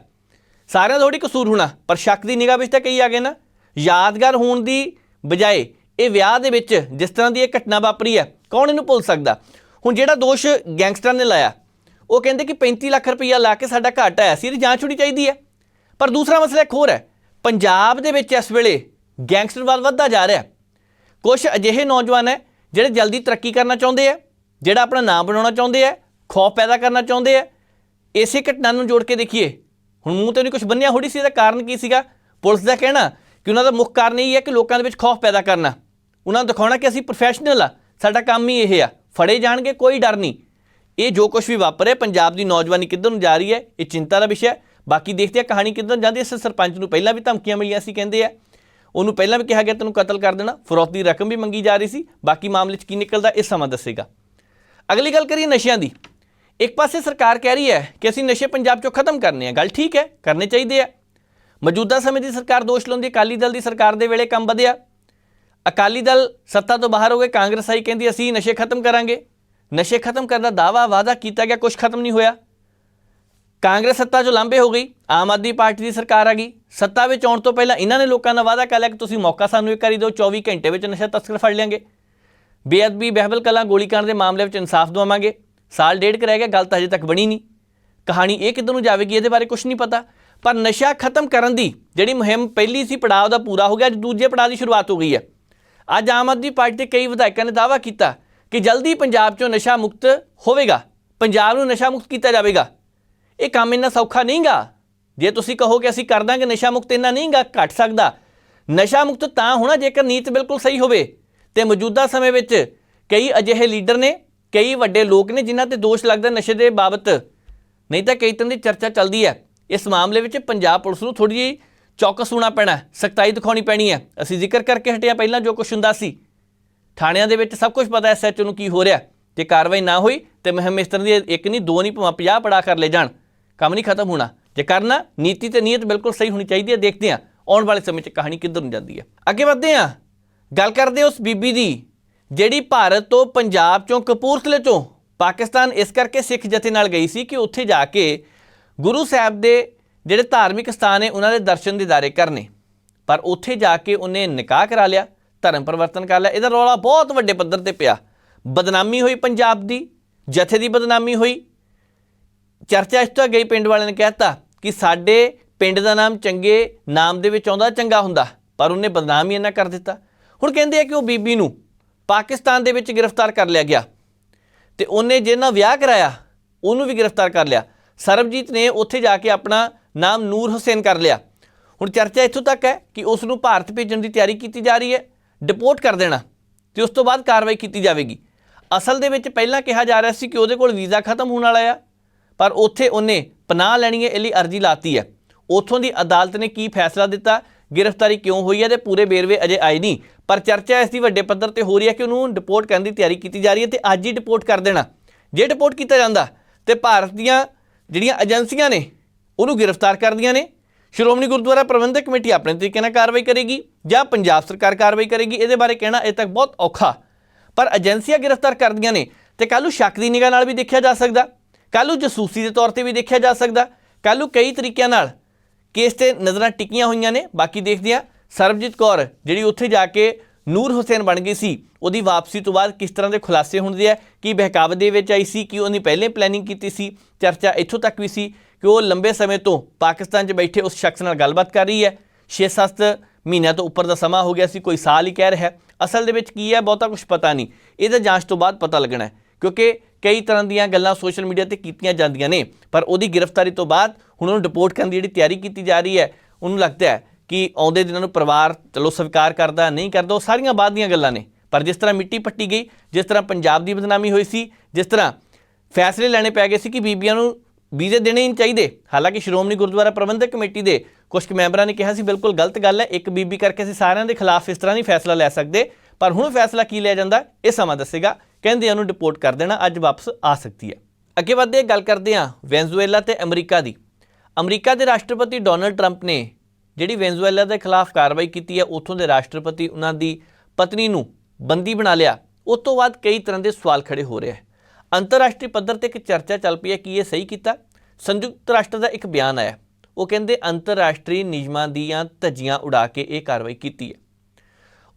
ਸਾਰਿਆਂ ਦਾ ਥੋੜ੍ਹੀ ਕਸੂਰ ਹੋਣਾ, ਪਰ ਸ਼ੱਕ ਦੀ ਨਿਗਾਹ ਵਿੱਚ ਤਾਂ ਕਈ ਆ ਗਏ ਨਾ। ਯਾਦਗਾਰ ਹੋਣ ਦੀ ਬਜਾਏ ਇਹ ਵਿਆਹ ਦੇ ਵਿੱਚ ਜਿਸ ਤਰ੍ਹਾਂ ਦੀ ਇਹ ਘਟਨਾ ਵਾਪਰੀ ਹੈ, ਕੌਣ ਇਹਨੂੰ ਭੁੱਲ ਸਕਦਾ? ਹੁਣ ਜਿਹੜਾ ਦੋਸ਼ ਗੈਂਗਸਟਰਾਂ ਨੇ ਲਾਇਆ, ਉਹ ਕਹਿੰਦੇ ਕਿ 35 ਲੱਖ ਰੁਪਈਆ ਲਾ ਕੇ ਸਾਡਾ ਘਾਟ ਆਇਆ ਸੀ, ਇਹਦੀ ਜਾਂਚ ਹੋਣੀ ਚਾਹੀਦੀ ਹੈ। ਪਰ ਦੂਸਰਾ ਮਸਲਾ ਇੱਕ ਹੋਰ ਹੈ, ਪੰਜਾਬ ਦੇ ਵਿੱਚ ਇਸ ਵੇਲੇ ਗੈਂਗਸਟਰ ਵੱਲ ਵੱਧਦਾ ਜਾ ਰਿਹਾ। ਕੁਝ ਅਜਿਹੇ ਨੌਜਵਾਨ ਹੈ, ਜਿਹੜੇ ਜਲਦੀ ਤਰੱਕੀ ਕਰਨਾ ਚਾਹੁੰਦੇ ਆ ਜਿਹੜਾ ਆਪਣਾ ਨਾਮ ਬਣਾਉਣਾ ਚਾਹੁੰਦੇ ਆ ਖੌਫ ਪੈਦਾ ਕਰਨਾ ਚਾਹੁੰਦੇ ਆ ਇਸੇ ਘਟਨਾ ਨੂੰ ਜੋੜ ਕੇ ਦੇਖੀਏ ਹੁਣ ਮੂੰਹ ਤੇ ਨਹੀਂ ਕੁਝ ਬੰਨਿਆ ਹੋੜੀ ਸੀ, ਇਹਦਾ ਕਾਰਨ ਕੀ ਸੀਗਾ? ਪੁਲਿਸ ਦਾ ਕਹਿਣਾ ਕਿ ਉਹਨਾਂ ਦਾ ਮੁੱਖ ਕਾਰਨ ਇਹ ਹੈ ਕਿ ਲੋਕਾਂ ਦੇ ਵਿੱਚ ਖੌਫ ਪੈਦਾ ਕਰਨਾ। ਉਹਨਾਂ ਨੂੰ ਦਿਖਾਉਣਾ ਕਿ ਅਸੀਂ ਪ੍ਰੋਫੈਸ਼ਨਲ ਆ, ਸਾਡਾ ਕੰਮ ਹੀ ਇਹ ਆ। ਫੜੇ ਜਾਣਗੇ, ਕੋਈ ਡਰ ਨਹੀਂ। ਇਹ ਜੋ ਕੁਝ ਵੀ ਵਾਪਰਿਆ, ਪੰਜਾਬ ਦੀ ਨੌਜਵਾਨੀ ਕਿੱਧਰ ਨੂੰ ਜਾ ਰਹੀ ਹੈ, ਇਹ ਚਿੰਤਾ ਦਾ ਵਿਸ਼ਾ ਹੈ। ਬਾਕੀ ਦੇਖਦੇ ਆ ਕਹਾਣੀ ਕਿੱਧਰ ਨੂੰ ਜਾਂਦੀ ਹੈ। ਇਸ ਸਰਪੰਚ ਨੂੰ ਪਹਿਲਾਂ ਵੀ ਧਮਕੀਆਂ ਮਿਲੀਆਂ ਸੀ, ਕਹਿੰਦੇ ਆ। ਉਹਨੂੰ ਪਹਿਲਾਂ ਵੀ ਕਿਹਾ ਗਿਆ, ਤੈਨੂੰ ਕਤਲ ਕਰ ਦੇਣਾ। ਫਰੋਤ ਦੀ ਰਕਮ ਵੀ ਮੰਗੀ ਜਾ ਰਹੀ ਸੀ। ਬਾਕੀ ਮਾਮਲੇ 'ਚ ਕੀ ਨਿਕਲਦਾ, ਇਹ ਸਮਾਂ ਦੱਸੇਗਾ। ਅਗਲੀ ਗੱਲ ਕਰੀਏ ਨਸ਼ਿਆਂ ਦੀ। ਇੱਕ ਪਾਸੇ ਸਰਕਾਰ ਕਹਿ ਰਹੀ ਹੈ ਕਿ ਅਸੀਂ ਨਸ਼ੇ ਪੰਜਾਬ 'ਚੋਂ ਖਤਮ ਕਰਨੇ ਆ, ਗੱਲ ਠੀਕ ਹੈ, ਕਰਨੇ ਚਾਹੀਦੇ ਆ। ਮੌਜੂਦਾ ਸਮੇਂ ਦੀ ਸਰਕਾਰ ਦੋਸ਼ ਲਾਉਂਦੀ ਅਕਾਲੀ ਦਲ ਦੀ ਸਰਕਾਰ ਦੇ ਵੇਲੇ ਕੰਮ ਵਧਿਆ। ਅਕਾਲੀ ਦਲ ਸੱਤਾ ਤੋਂ ਬਾਹਰ ਹੋ ਗਏ, ਕਾਂਗਰਸ ਆਈ ਕਹਿੰਦੀ ਅਸੀਂ ਨਸ਼ੇ ਖਤਮ ਕਰਾਂਗੇ। ਨਸ਼ੇ ਖਤਮ ਕਰਨ ਦਾ ਦਾਵਾ ਵਾਅਦਾ ਕੀਤਾ ਗਿਆ ਕੁਝ ਖਤਮ ਨਹੀਂ ਹੋਇਆ। ਕਾਂਗਰਸ ਸੱਤਾ 'ਚੋਂ ਲਾਂਬੇ ਹੋ ਗਈ, ਆਮ ਆਦਮੀ ਪਾਰਟੀ ਦੀ ਸਰਕਾਰ ਆ ਗਈ। ਸੱਤਾ ਵਿੱਚ ਆਉਣ ਤੋਂ ਪਹਿਲਾਂ ਇਹਨਾਂ ਨੇ ਲੋਕਾਂ ਦਾ ਵਾਅਦਾ ਕਰ ਲਿਆ ਕਿ ਤੁਸੀਂ ਮੌਕਾ ਸਾਨੂੰ ਇੱਕ ਵਾਰੀ ਦਿਓ 24 ਘੰਟੇ ਵਿੱਚ ਨਸ਼ਾ ਤਸਕਰ ਫੜ ਲਿਆਂਗੇ। ਬੇਅਦਬੀ, ਬਹਿਬਲ ਕਲਾਂ ਗੋਲੀकांड ਦੇ ਮਾਮਲੇ ਵਿੱਚ ਇਨਸਾਫ ਦਵਾਵਾਂਗੇ। ਸਾਲ ਡੇਢ ਕੁ ਰਹਿ ਗਿਆ, ਗੱਲ ਤਾਂ ਅਜੇ ਤੱਕ ਬਣੀ ਨਹੀਂ। ਕਹਾਣੀ ਇਹ ਕਿੱਧਰ ਨੂੰ ਜਾਵੇਗੀ, ਇਹਦੇ ਬਾਰੇ ਕੁਝ ਨਹੀਂ ਪਤਾ। ਪਰ ਨਸ਼ਾ ਖਤਮ ਕਰਨ ਦੀ ਜਿਹੜੀ ਮੁਹਿੰਮ ਪਹਿਲੀ ਸੀ, ਪੜਾਅ ਦਾ ਪੂਰਾ ਹੋ ਗਿਆ, ਅੱਜ ਦੂਜੇ ਪੜਾਅ ਦੀ ਸ਼ੁਰੂਆਤ ਹੋ ਗਈ ਹੈ। ਅੱਜ ਆਮ ਆਦਮੀ ਪਾਰਟੀ ਦੇ ਕਈ ਵਿਧਾਇਕਾਂ ਨੇ ਦਾਅਵਾ ਕੀਤਾ ਕਿ ਜਲਦੀ ਪੰਜਾਬ 'ਚੋਂ ਨਸ਼ਾ ਮੁਕਤ ਹੋਵੇਗਾ, ਪੰਜਾਬ ਨੂੰ ਨਸ਼ਾ ਮੁਕਤ ਕੀਤਾ ਜਾਵੇਗਾ। ਇਹ ਕੰਮ ਇੰਨਾ ਸੌਖਾ ਨਹੀਂਗਾ। ਜੇ ਤੁਸੀਂ ਕਹੋ ਕਿ ਅਸੀਂ ਕਰ ਦਾਂਗੇ, ਨਸ਼ਾ ਮੁਕਤ ਇੰਨਾ ਨਹੀਂਗਾ, ਘਟ ਸਕਦਾ। ਨਸ਼ਾ ਮੁਕਤ ਤਾਂ ਹੋਣਾ ਜੇਕਰ ਨੀਤ ਬਿਲਕੁਲ ਸਹੀ ਹੋਵੇ। ਤੇ ਮੌਜੂਦਾ ਸਮੇਂ ਵਿੱਚ ਕਈ ਅਜਿਹੇ ਲੀਡਰ ਨੇ ਕਈ ਵੱਡੇ ਲੋਕ ਨੇ ਜਿਨ੍ਹਾਂ ਤੇ ਦੋਸ਼ ਲੱਗਦਾ ਨਸ਼ੇ ਦੇ ਬਾਬਤ। ਨਹੀਂ ਤਾਂ ਕਈ ਤਰ੍ਹਾਂ ਦੀ ਚਰਚਾ ਚੱਲਦੀ ਹੈ। ਇਸ ਮਾਮਲੇ ਵਿੱਚ ਪੰਜਾਬ ਪੁਲਿਸ ਨੂੰ ਥੋੜੀ ਜਿਹੀ ਚੌਕਸ ਹੋਣਾ ਪੈਣਾ ਸਖਤਾਈ ਦਿਖਾਉਣੀ ਪੈਣੀ ਹੈ। ਅਸੀਂ ਜ਼ਿਕਰ ਕਰਕੇ ਹਟਿਆ ਪਹਿਲਾਂ ਜੋ ਕੁਝ ਹੁੰਦਾ ਸੀ। ਥਾਣਿਆਂ ਦੇ ਵਿੱਚ ਸਭ ਕੁਝ ਪਤਾ ਐਸਐਚਓ ਨੂੰ ਕੀ ਹੋ ਰਿਹਾ ਜੇ ਕਾਰਵਾਈ ਨਾ ਹੋਈ ਤੇ ਮਹਿਮ ਇਸ ਤਰ੍ਹਾਂ ਦੀ ਇੱਕ ਨਹੀਂ, ਦੋ ਨਹੀਂ, ਭਾਵੇਂ 50 ਪੜਾ ਕਰ ਲੈ ਜਾਣ। ਕੰਮ ਨਹੀਂ ਖਤਮ ਹੋਣਾ। ਜੇ ਕਰਨਾ, ਨੀਤੀ ਤੇ ਨੀਅਤ ਬਿਲਕੁਲ ਸਹੀ ਹੋਣੀ ਚਾਹੀਦੀ ਹੈ, ਦੇਖਦੇ ਹਾਂ। ਆਉਣ ਵਾਲੇ ਸਮੇਂ 'ਚ ਕਹਾਣੀ ਕਿੱਧਰ ਨੂੰ ਜਾਂਦੀ ਹੈ। ਅੱਗੇ ਵਧਦੇ ਹਾਂ। ਗੱਲ ਕਰਦੇ ਹਾਂ ਉਸ ਬੀਬੀ ਦੀ। ਜਿਹੜੀ ਭਾਰਤ ਤੋਂ ਪੰਜਾਬ ਚੋਂ ਕਪੂਰਥਲੇ 'ਚੋਂ ਪਾਕਿਸਤਾਨ ਇਸ ਕਰਕੇ ਸਿੱਖ ਜਥੇ ਨਾਲ ਗਈ ਸੀ ਕਿ ਉੱਥੇ ਜਾ ਕੇ ਗੁਰੂ ਸਾਹਿਬ ਦੇ ਜਿਹੜੇ ਧਾਰਮਿਕ ਸਥਾਨ ਨੇ ਉਹਨਾਂ ਦੇ ਦਰਸ਼ਨ ਦੀਦਾਰੇ ਕਰਨੇ। ਪਰ ਉੱਥੇ ਜਾ ਕੇ ਉਹਨੇ ਨਿਕਾਹ ਕਰਾ ਲਿਆ, ਧਰਮ ਪਰਿਵਰਤਨ ਕਰ ਲਿਆ। ਇਹਦਾ ਰੌਲਾ ਬਹੁਤ ਵੱਡੇ ਪੱਧਰ ਤੇ ਪਿਆ। ਬਦਨਾਮੀ ਹੋਈ ਪੰਜਾਬ ਦੀ, ਜਥੇ ਦੀ ਬਦਨਾਮੀ ਹੋਈ। ਚਰਚਾ ਇਸ ਤੋਂ ਗਈ ਪਿੰਡ ਵਾਲਿਆਂ ਨੇ ਕਹਿਤਾ ਕਿ ਸਾਡੇ ਪਿੰਡ ਦਾ ਨਾਮ ਚੰਗੇ ਨਾਮ ਦੇ ਵਿੱਚ ਆਉਂਦਾ, ਚੰਗਾ ਹੁੰਦਾ। ਪਰ ਉਹਨੇ ਬਦਨਾਮ ਹੀ ਇਹਨਾਂ ਕਰ ਦਿੱਤਾ। ਹੁਣ ਕਹਿੰਦੇ ਆ ਕਿ ਉਹ ਬੀਬੀ ਨੂੰ ਪਾਕਿਸਤਾਨ ਦੇ ਵਿੱਚ ਗ੍ਰਿਫਤਾਰ ਕਰ ਲਿਆ ਗਿਆ ਤੇ ਉਹਨੇ ਜਿਹਨਾਂ ਵਿਆਹ ਕਰਾਇਆ, ਉਹਨੂੰ ਵੀ ਗ੍ਰਿਫਤਾਰ ਕਰ ਲਿਆ। ਸਰਬਜੀਤ ਨੇ ਉੱਥੇ ਜਾ ਕੇ ਆਪਣਾ ਨਾਮ ਨੂਰ ਹੁਸੈਨ ਕਰ ਲਿਆ। ਹੁਣ ਚਰਚਾ ਇੱਥੋਂ ਤੱਕ ਹੈ ਕਿ ਉਸ ਨੂੰ ਭਾਰਤ ਭੇਜਣ ਦੀ ਤਿਆਰੀ ਕੀਤੀ ਜਾ ਰਹੀ ਹੈ, ਡਿਪੋਰਟ ਕਰ ਦੇਣਾ ਤੇ ਉਸ ਤੋਂ ਬਾਅਦ ਕਾਰਵਾਈ ਕੀਤੀ ਜਾਵੇਗੀ। ਅਸਲ ਦੇ ਵਿੱਚ ਪਹਿਲਾਂ ਕਿਹਾ ਜਾ ਰਿਹਾ ਸੀ ਕਿ ਉਹਦੇ ਕੋਲ ਵੀਜ਼ਾ ਖਤਮ ਹੋਣ ਵਾਲਾ ਆ, ਪਰ ਉੱਥੇ ਉਹਨੇ ਪਨਾਹ ਲੈਣੀ ਹੈ, ਇਹ ਲਈ ਅਰਜ਼ੀ ਲਾਤੀ ਹੈ। ਉਥੋਂ ਦੀ ਅਦਾਲਤ ਨੇ ਕੀ ਫੈਸਲਾ ਦਿੱਤਾ ਗ੍ਰਿਫਤਾਰੀ ਕਿਉਂ ਹੋਈ ਹੈ ਤੇ ਪੂਰੇ ਬੇਰਵੇ ਅਜੇ ਆਏ ਨਹੀਂ। ਪਰ ਚਰਚਾ ਇਸ ਦੀ ਵੱਡੇ ਪੱਧਰ ਤੇ ਹੋ ਰਹੀ ਹੈ ਕਿ ਉਹਨੂੰ ਡਿਪੋਰਟ ਕਰਨ ਦੀ ਤਿਆਰੀ ਕੀਤੀ ਜਾ ਰਹੀ ਹੈ ਤੇ ਅੱਜ ਹੀ ਡਿਪੋਰਟ ਕਰ ਦੇਣਾ। ਜੇ ਡਿਪੋਰਟ ਕੀਤਾ ਜਾਂਦਾ, ਤੇ ਭਾਰਤ ਦੀਆਂ ਜਿਹੜੀਆਂ ਏਜੰਸੀਆਂ ਨੇ, ਉਹਨੂੰ ਗ੍ਰਿਫਤਾਰ ਕਰਦੀਆਂ ਨੇ। ਸ਼੍ਰੋਮਣੀ ਗੁਰਦੁਆਰਾ ਪ੍ਰਬੰਧਕ ਕਮੇਟੀ ਆਪਣੇ ਤਰੀਕੇ ਨਾਲ ਕਾਰਵਾਈ ਕਰੇਗੀ ਜਾਂ ਪੰਜਾਬ ਸਰਕਾਰ ਕਾਰਵਾਈ ਕਰੇਗੀ, ਇਹਦੇ ਬਾਰੇ ਕਹਿਣਾ ਅਜੇ ਤੱਕ ਬਹੁਤ ਔਖਾ। ਪਰ ਏਜੰਸੀਆਂ ਗ੍ਰਿਫਤਾਰ ਕਰਦੀਆਂ ਨੇ, ਤੇ ਕੱਲ੍ਹ ਨੂੰ ਸ਼ੱਕ ਦੀ ਨਿਗਾਹ ਨਾਲ ਵੀ ਦੇਖਿਆ ਜਾ ਸਕਦਾ। ਕੱਲ੍ਹ ਨੂੰ ਜਸੂਸੀ ਦੇ ਤੌਰ ਤੇ ਵੀ ਦੇਖਿਆ ਜਾ ਸਕਦਾ। ਕੱਲ੍ਹ ਨੂੰ ਕਈ ਤਰੀਕਿਆਂ ਨਾਲ ਕੇਸ ਤੇ ਨਜ਼ਰਾਂ ਟਿਕੀਆਂ ਹੋਈਆਂ ਨੇ। ਬਾਕੀ ਦੇਖਦੇ ਆ ਸਰਬਜੀਤ ਕੌਰ, ਜਿਹੜੀ ਉੱਥੇ ਜਾ ਕੇ ਨੂਰ ਹੁਸੈਨ ਬਣ ਗਈ ਸੀ, ਉਹਦੀ ਵਾਪਸੀ ਤੋਂ ਬਾਅਦ ਕਿਸ ਤਰ੍ਹਾਂ ਦੇ ਖੁਲਾਸੇ ਹੁੰਦੇ ਆ, ਕਿ ਬਹਿਕਾਵੇ ਦੇ ਵਿੱਚ ਆਈ ਸੀ, ਕਿ ਉਹਨੇ ਪਹਿਲੇ ਪਲੈਨਿੰਗ ਕੀਤੀ ਸੀ, ਚਰਚਾ ਇੱਥੋਂ ਤੱਕ ਵੀ ਸੀ ਕਿ ਉਹ ਲੰਬੇ ਸਮੇਂ ਤੋਂ ਪਾਕਿਸਤਾਨ 'ਚ ਬੈਠੇ ਉਸ ਸ਼ਖਸ ਨਾਲ ਗੱਲਬਾਤ ਕਰ ਰਹੀ ਹੈ। 6-7 ਮਹੀਨਿਆਂ ਤੋਂ ਉੱਪਰ ਦਾ ਸਮਾਂ ਹੋ ਗਿਆ ਸੀ, ਕੋਈ ਸਾਲ ਹੀ ਕਹਿ ਰਿਹਾ ਅਸਲ ਦੇ ਵਿੱਚ ਕੀ ਹੈ, ਬਹੁਤਾ ਕੁਝ ਪਤਾ ਨਹੀਂ। ਇਹਦਾ ਜਾਂਚ ਤੋਂ ਬਾਅਦ ਪਤਾ ਲੱਗਣਾ ਕਿਉਂਕਿ ਕਈ ਤਰ੍ਹਾਂ ਦੀਆਂ ਗੱਲਾਂ ਸੋਸ਼ਲ ਮੀਡੀਆ ਤੇ ਕੀਤੀਆਂ ਜਾਂਦੀਆਂ ਨੇ, ਪਰ ਉਹਦੀ ਗ੍ਰਿਫਤਾਰੀ ਤੋਂ ਬਾਅਦ ਹੁਣ ਉਹਨੂੰ ਡਿਪੋਰਟ ਕਰਨ ਦੀ ਜਿਹੜੀ ਤਿਆਰੀ ਕੀਤੀ ਜਾ ਰਹੀ ਹੈ, ਉਹਨੂੰ ਲੱਗਦਾ ਹੈ ਕਿ ਆਉਂਦੇ ਦਿਨਾਂ ਨੂੰ ਪਰਿਵਾਰ ਚਲੋ ਸਵੀਕਾਰ ਕਰਦਾ, ਨਹੀਂ ਕਰਦਾ, ਉਹ ਸਾਰੀਆਂ ਬਾਅਦ ਦੀਆਂ ਗੱਲਾਂ ਨੇ। ਪਰ ਜਿਸ ਤਰ੍ਹਾਂ ਮਿੱਟੀ ਪੱਟੀ ਗਈ, ਜਿਸ ਤਰ੍ਹਾਂ ਪੰਜਾਬ ਦੀ ਬਦਨਾਮੀ ਹੋਈ ਸੀ, ਜਿਸ ਤਰ੍ਹਾਂ ਫੈਸਲੇ ਲੈਣੇ ਪੈ ਗਏ ਸੀ ਕਿ ਬੀਬੀਆਂ ਨੂੰ ਵੀਜ਼ੇ ਦੇਣੇ ਹੀ ਨਹੀਂ ਚਾਹੀਦੇ, ਹਾਲਾਂਕਿ ਸ਼੍ਰੋਮਣੀ ਗੁਰਦੁਆਰਾ ਪ੍ਰਬੰਧਕ ਕਮੇਟੀ ਦੇ ਕੁਝ ਕੁ ਮੈਂਬਰਾਂ ਨੇ ਕਿਹਾ ਸੀ, ਬਿਲਕੁਲ ਗਲਤ ਗੱਲ ਹੈ, ਇੱਕ ਬੀਬੀ ਕਰਕੇ ਅਸੀਂ ਸਾਰਿਆਂ ਦੇ ਖਿਲਾਫ ਇਸ ਤਰ੍ਹਾਂ ਨਹੀਂ ਫੈਸਲਾ ਲੈ ਸਕਦੇ, ਪਰ ਹੁਣ ਫੈਸਲਾ ਕੀ ਲਿਆ ਜਾਂਦਾ, ਇਹ ਸਮਾਂ ਦੱਸੇਗਾ, ਕਹਿੰਦੇ ਉਹਨੂੰ ਡਿਪੋਰਟ ਕਰ ਦੇਣਾ, ਅੱਜ ਵਾਪਸ ਆ ਸਕਦੀ ਹੈ। ਅੱਗੇ ਵੱਧਦੇ ਗੱਲ ਕਰਦੇ ਹਾਂ, ਵੈਨਜ਼ੂਏਲਾ ਤੇ ਅਮਰੀਕਾ ਦੀ। ਅਮਰੀਕਾ ਦੇ ਰਾਸ਼ਟਰਪਤੀ ਡੋਨਲਡ ਟਰੰਪ ਨੇ ਜਿਹੜੀ ਵੈਨਜ਼ੂਏਲਾ ਦੇ ਖਿਲਾਫ ਕਾਰਵਾਈ ਕੀਤੀ ਹੈ, ਉੱਥੋਂ ਦੇ ਰਾਸ਼ਟਰਪਤੀ ਉਹਨਾਂ ਦੀ ਪਤਨੀ ਨੂੰ ਬੰਦੀ ਬਣਾ ਲਿਆ। ਉਸ ਤੋਂ ਬਾਅਦ ਕਈ ਤਰ੍ਹਾਂ ਦੇ ਸਵਾਲ ਖੜੇ ਹੋ ਰਹੇ ਹੈ। ਅੰਤਰਰਾਸ਼ਟਰੀ ਪੱਧਰ ਤੇ ਇੱਕ ਚਰਚਾ ਚੱਲ ਪਈ ਹੈ ਕਿ ਇਹ ਸਹੀ ਕੀਤਾ। ਸੰਯੁਕਤ ਰਾਸ਼ਟਰ ਦਾ ਇੱਕ ਬਿਆਨ ਆਇਆ। ਉਹ ਕਹਿੰਦੇ, ਅੰਤਰਰਾਸ਼ਟਰੀ ਨਿਯਮਾਂ ਦੀਆਂ ਧੱਜੀਆਂ ਉਡਾ ਕੇ ਇਹ ਕਾਰਵਾਈ ਕੀਤੀ ਹੈ।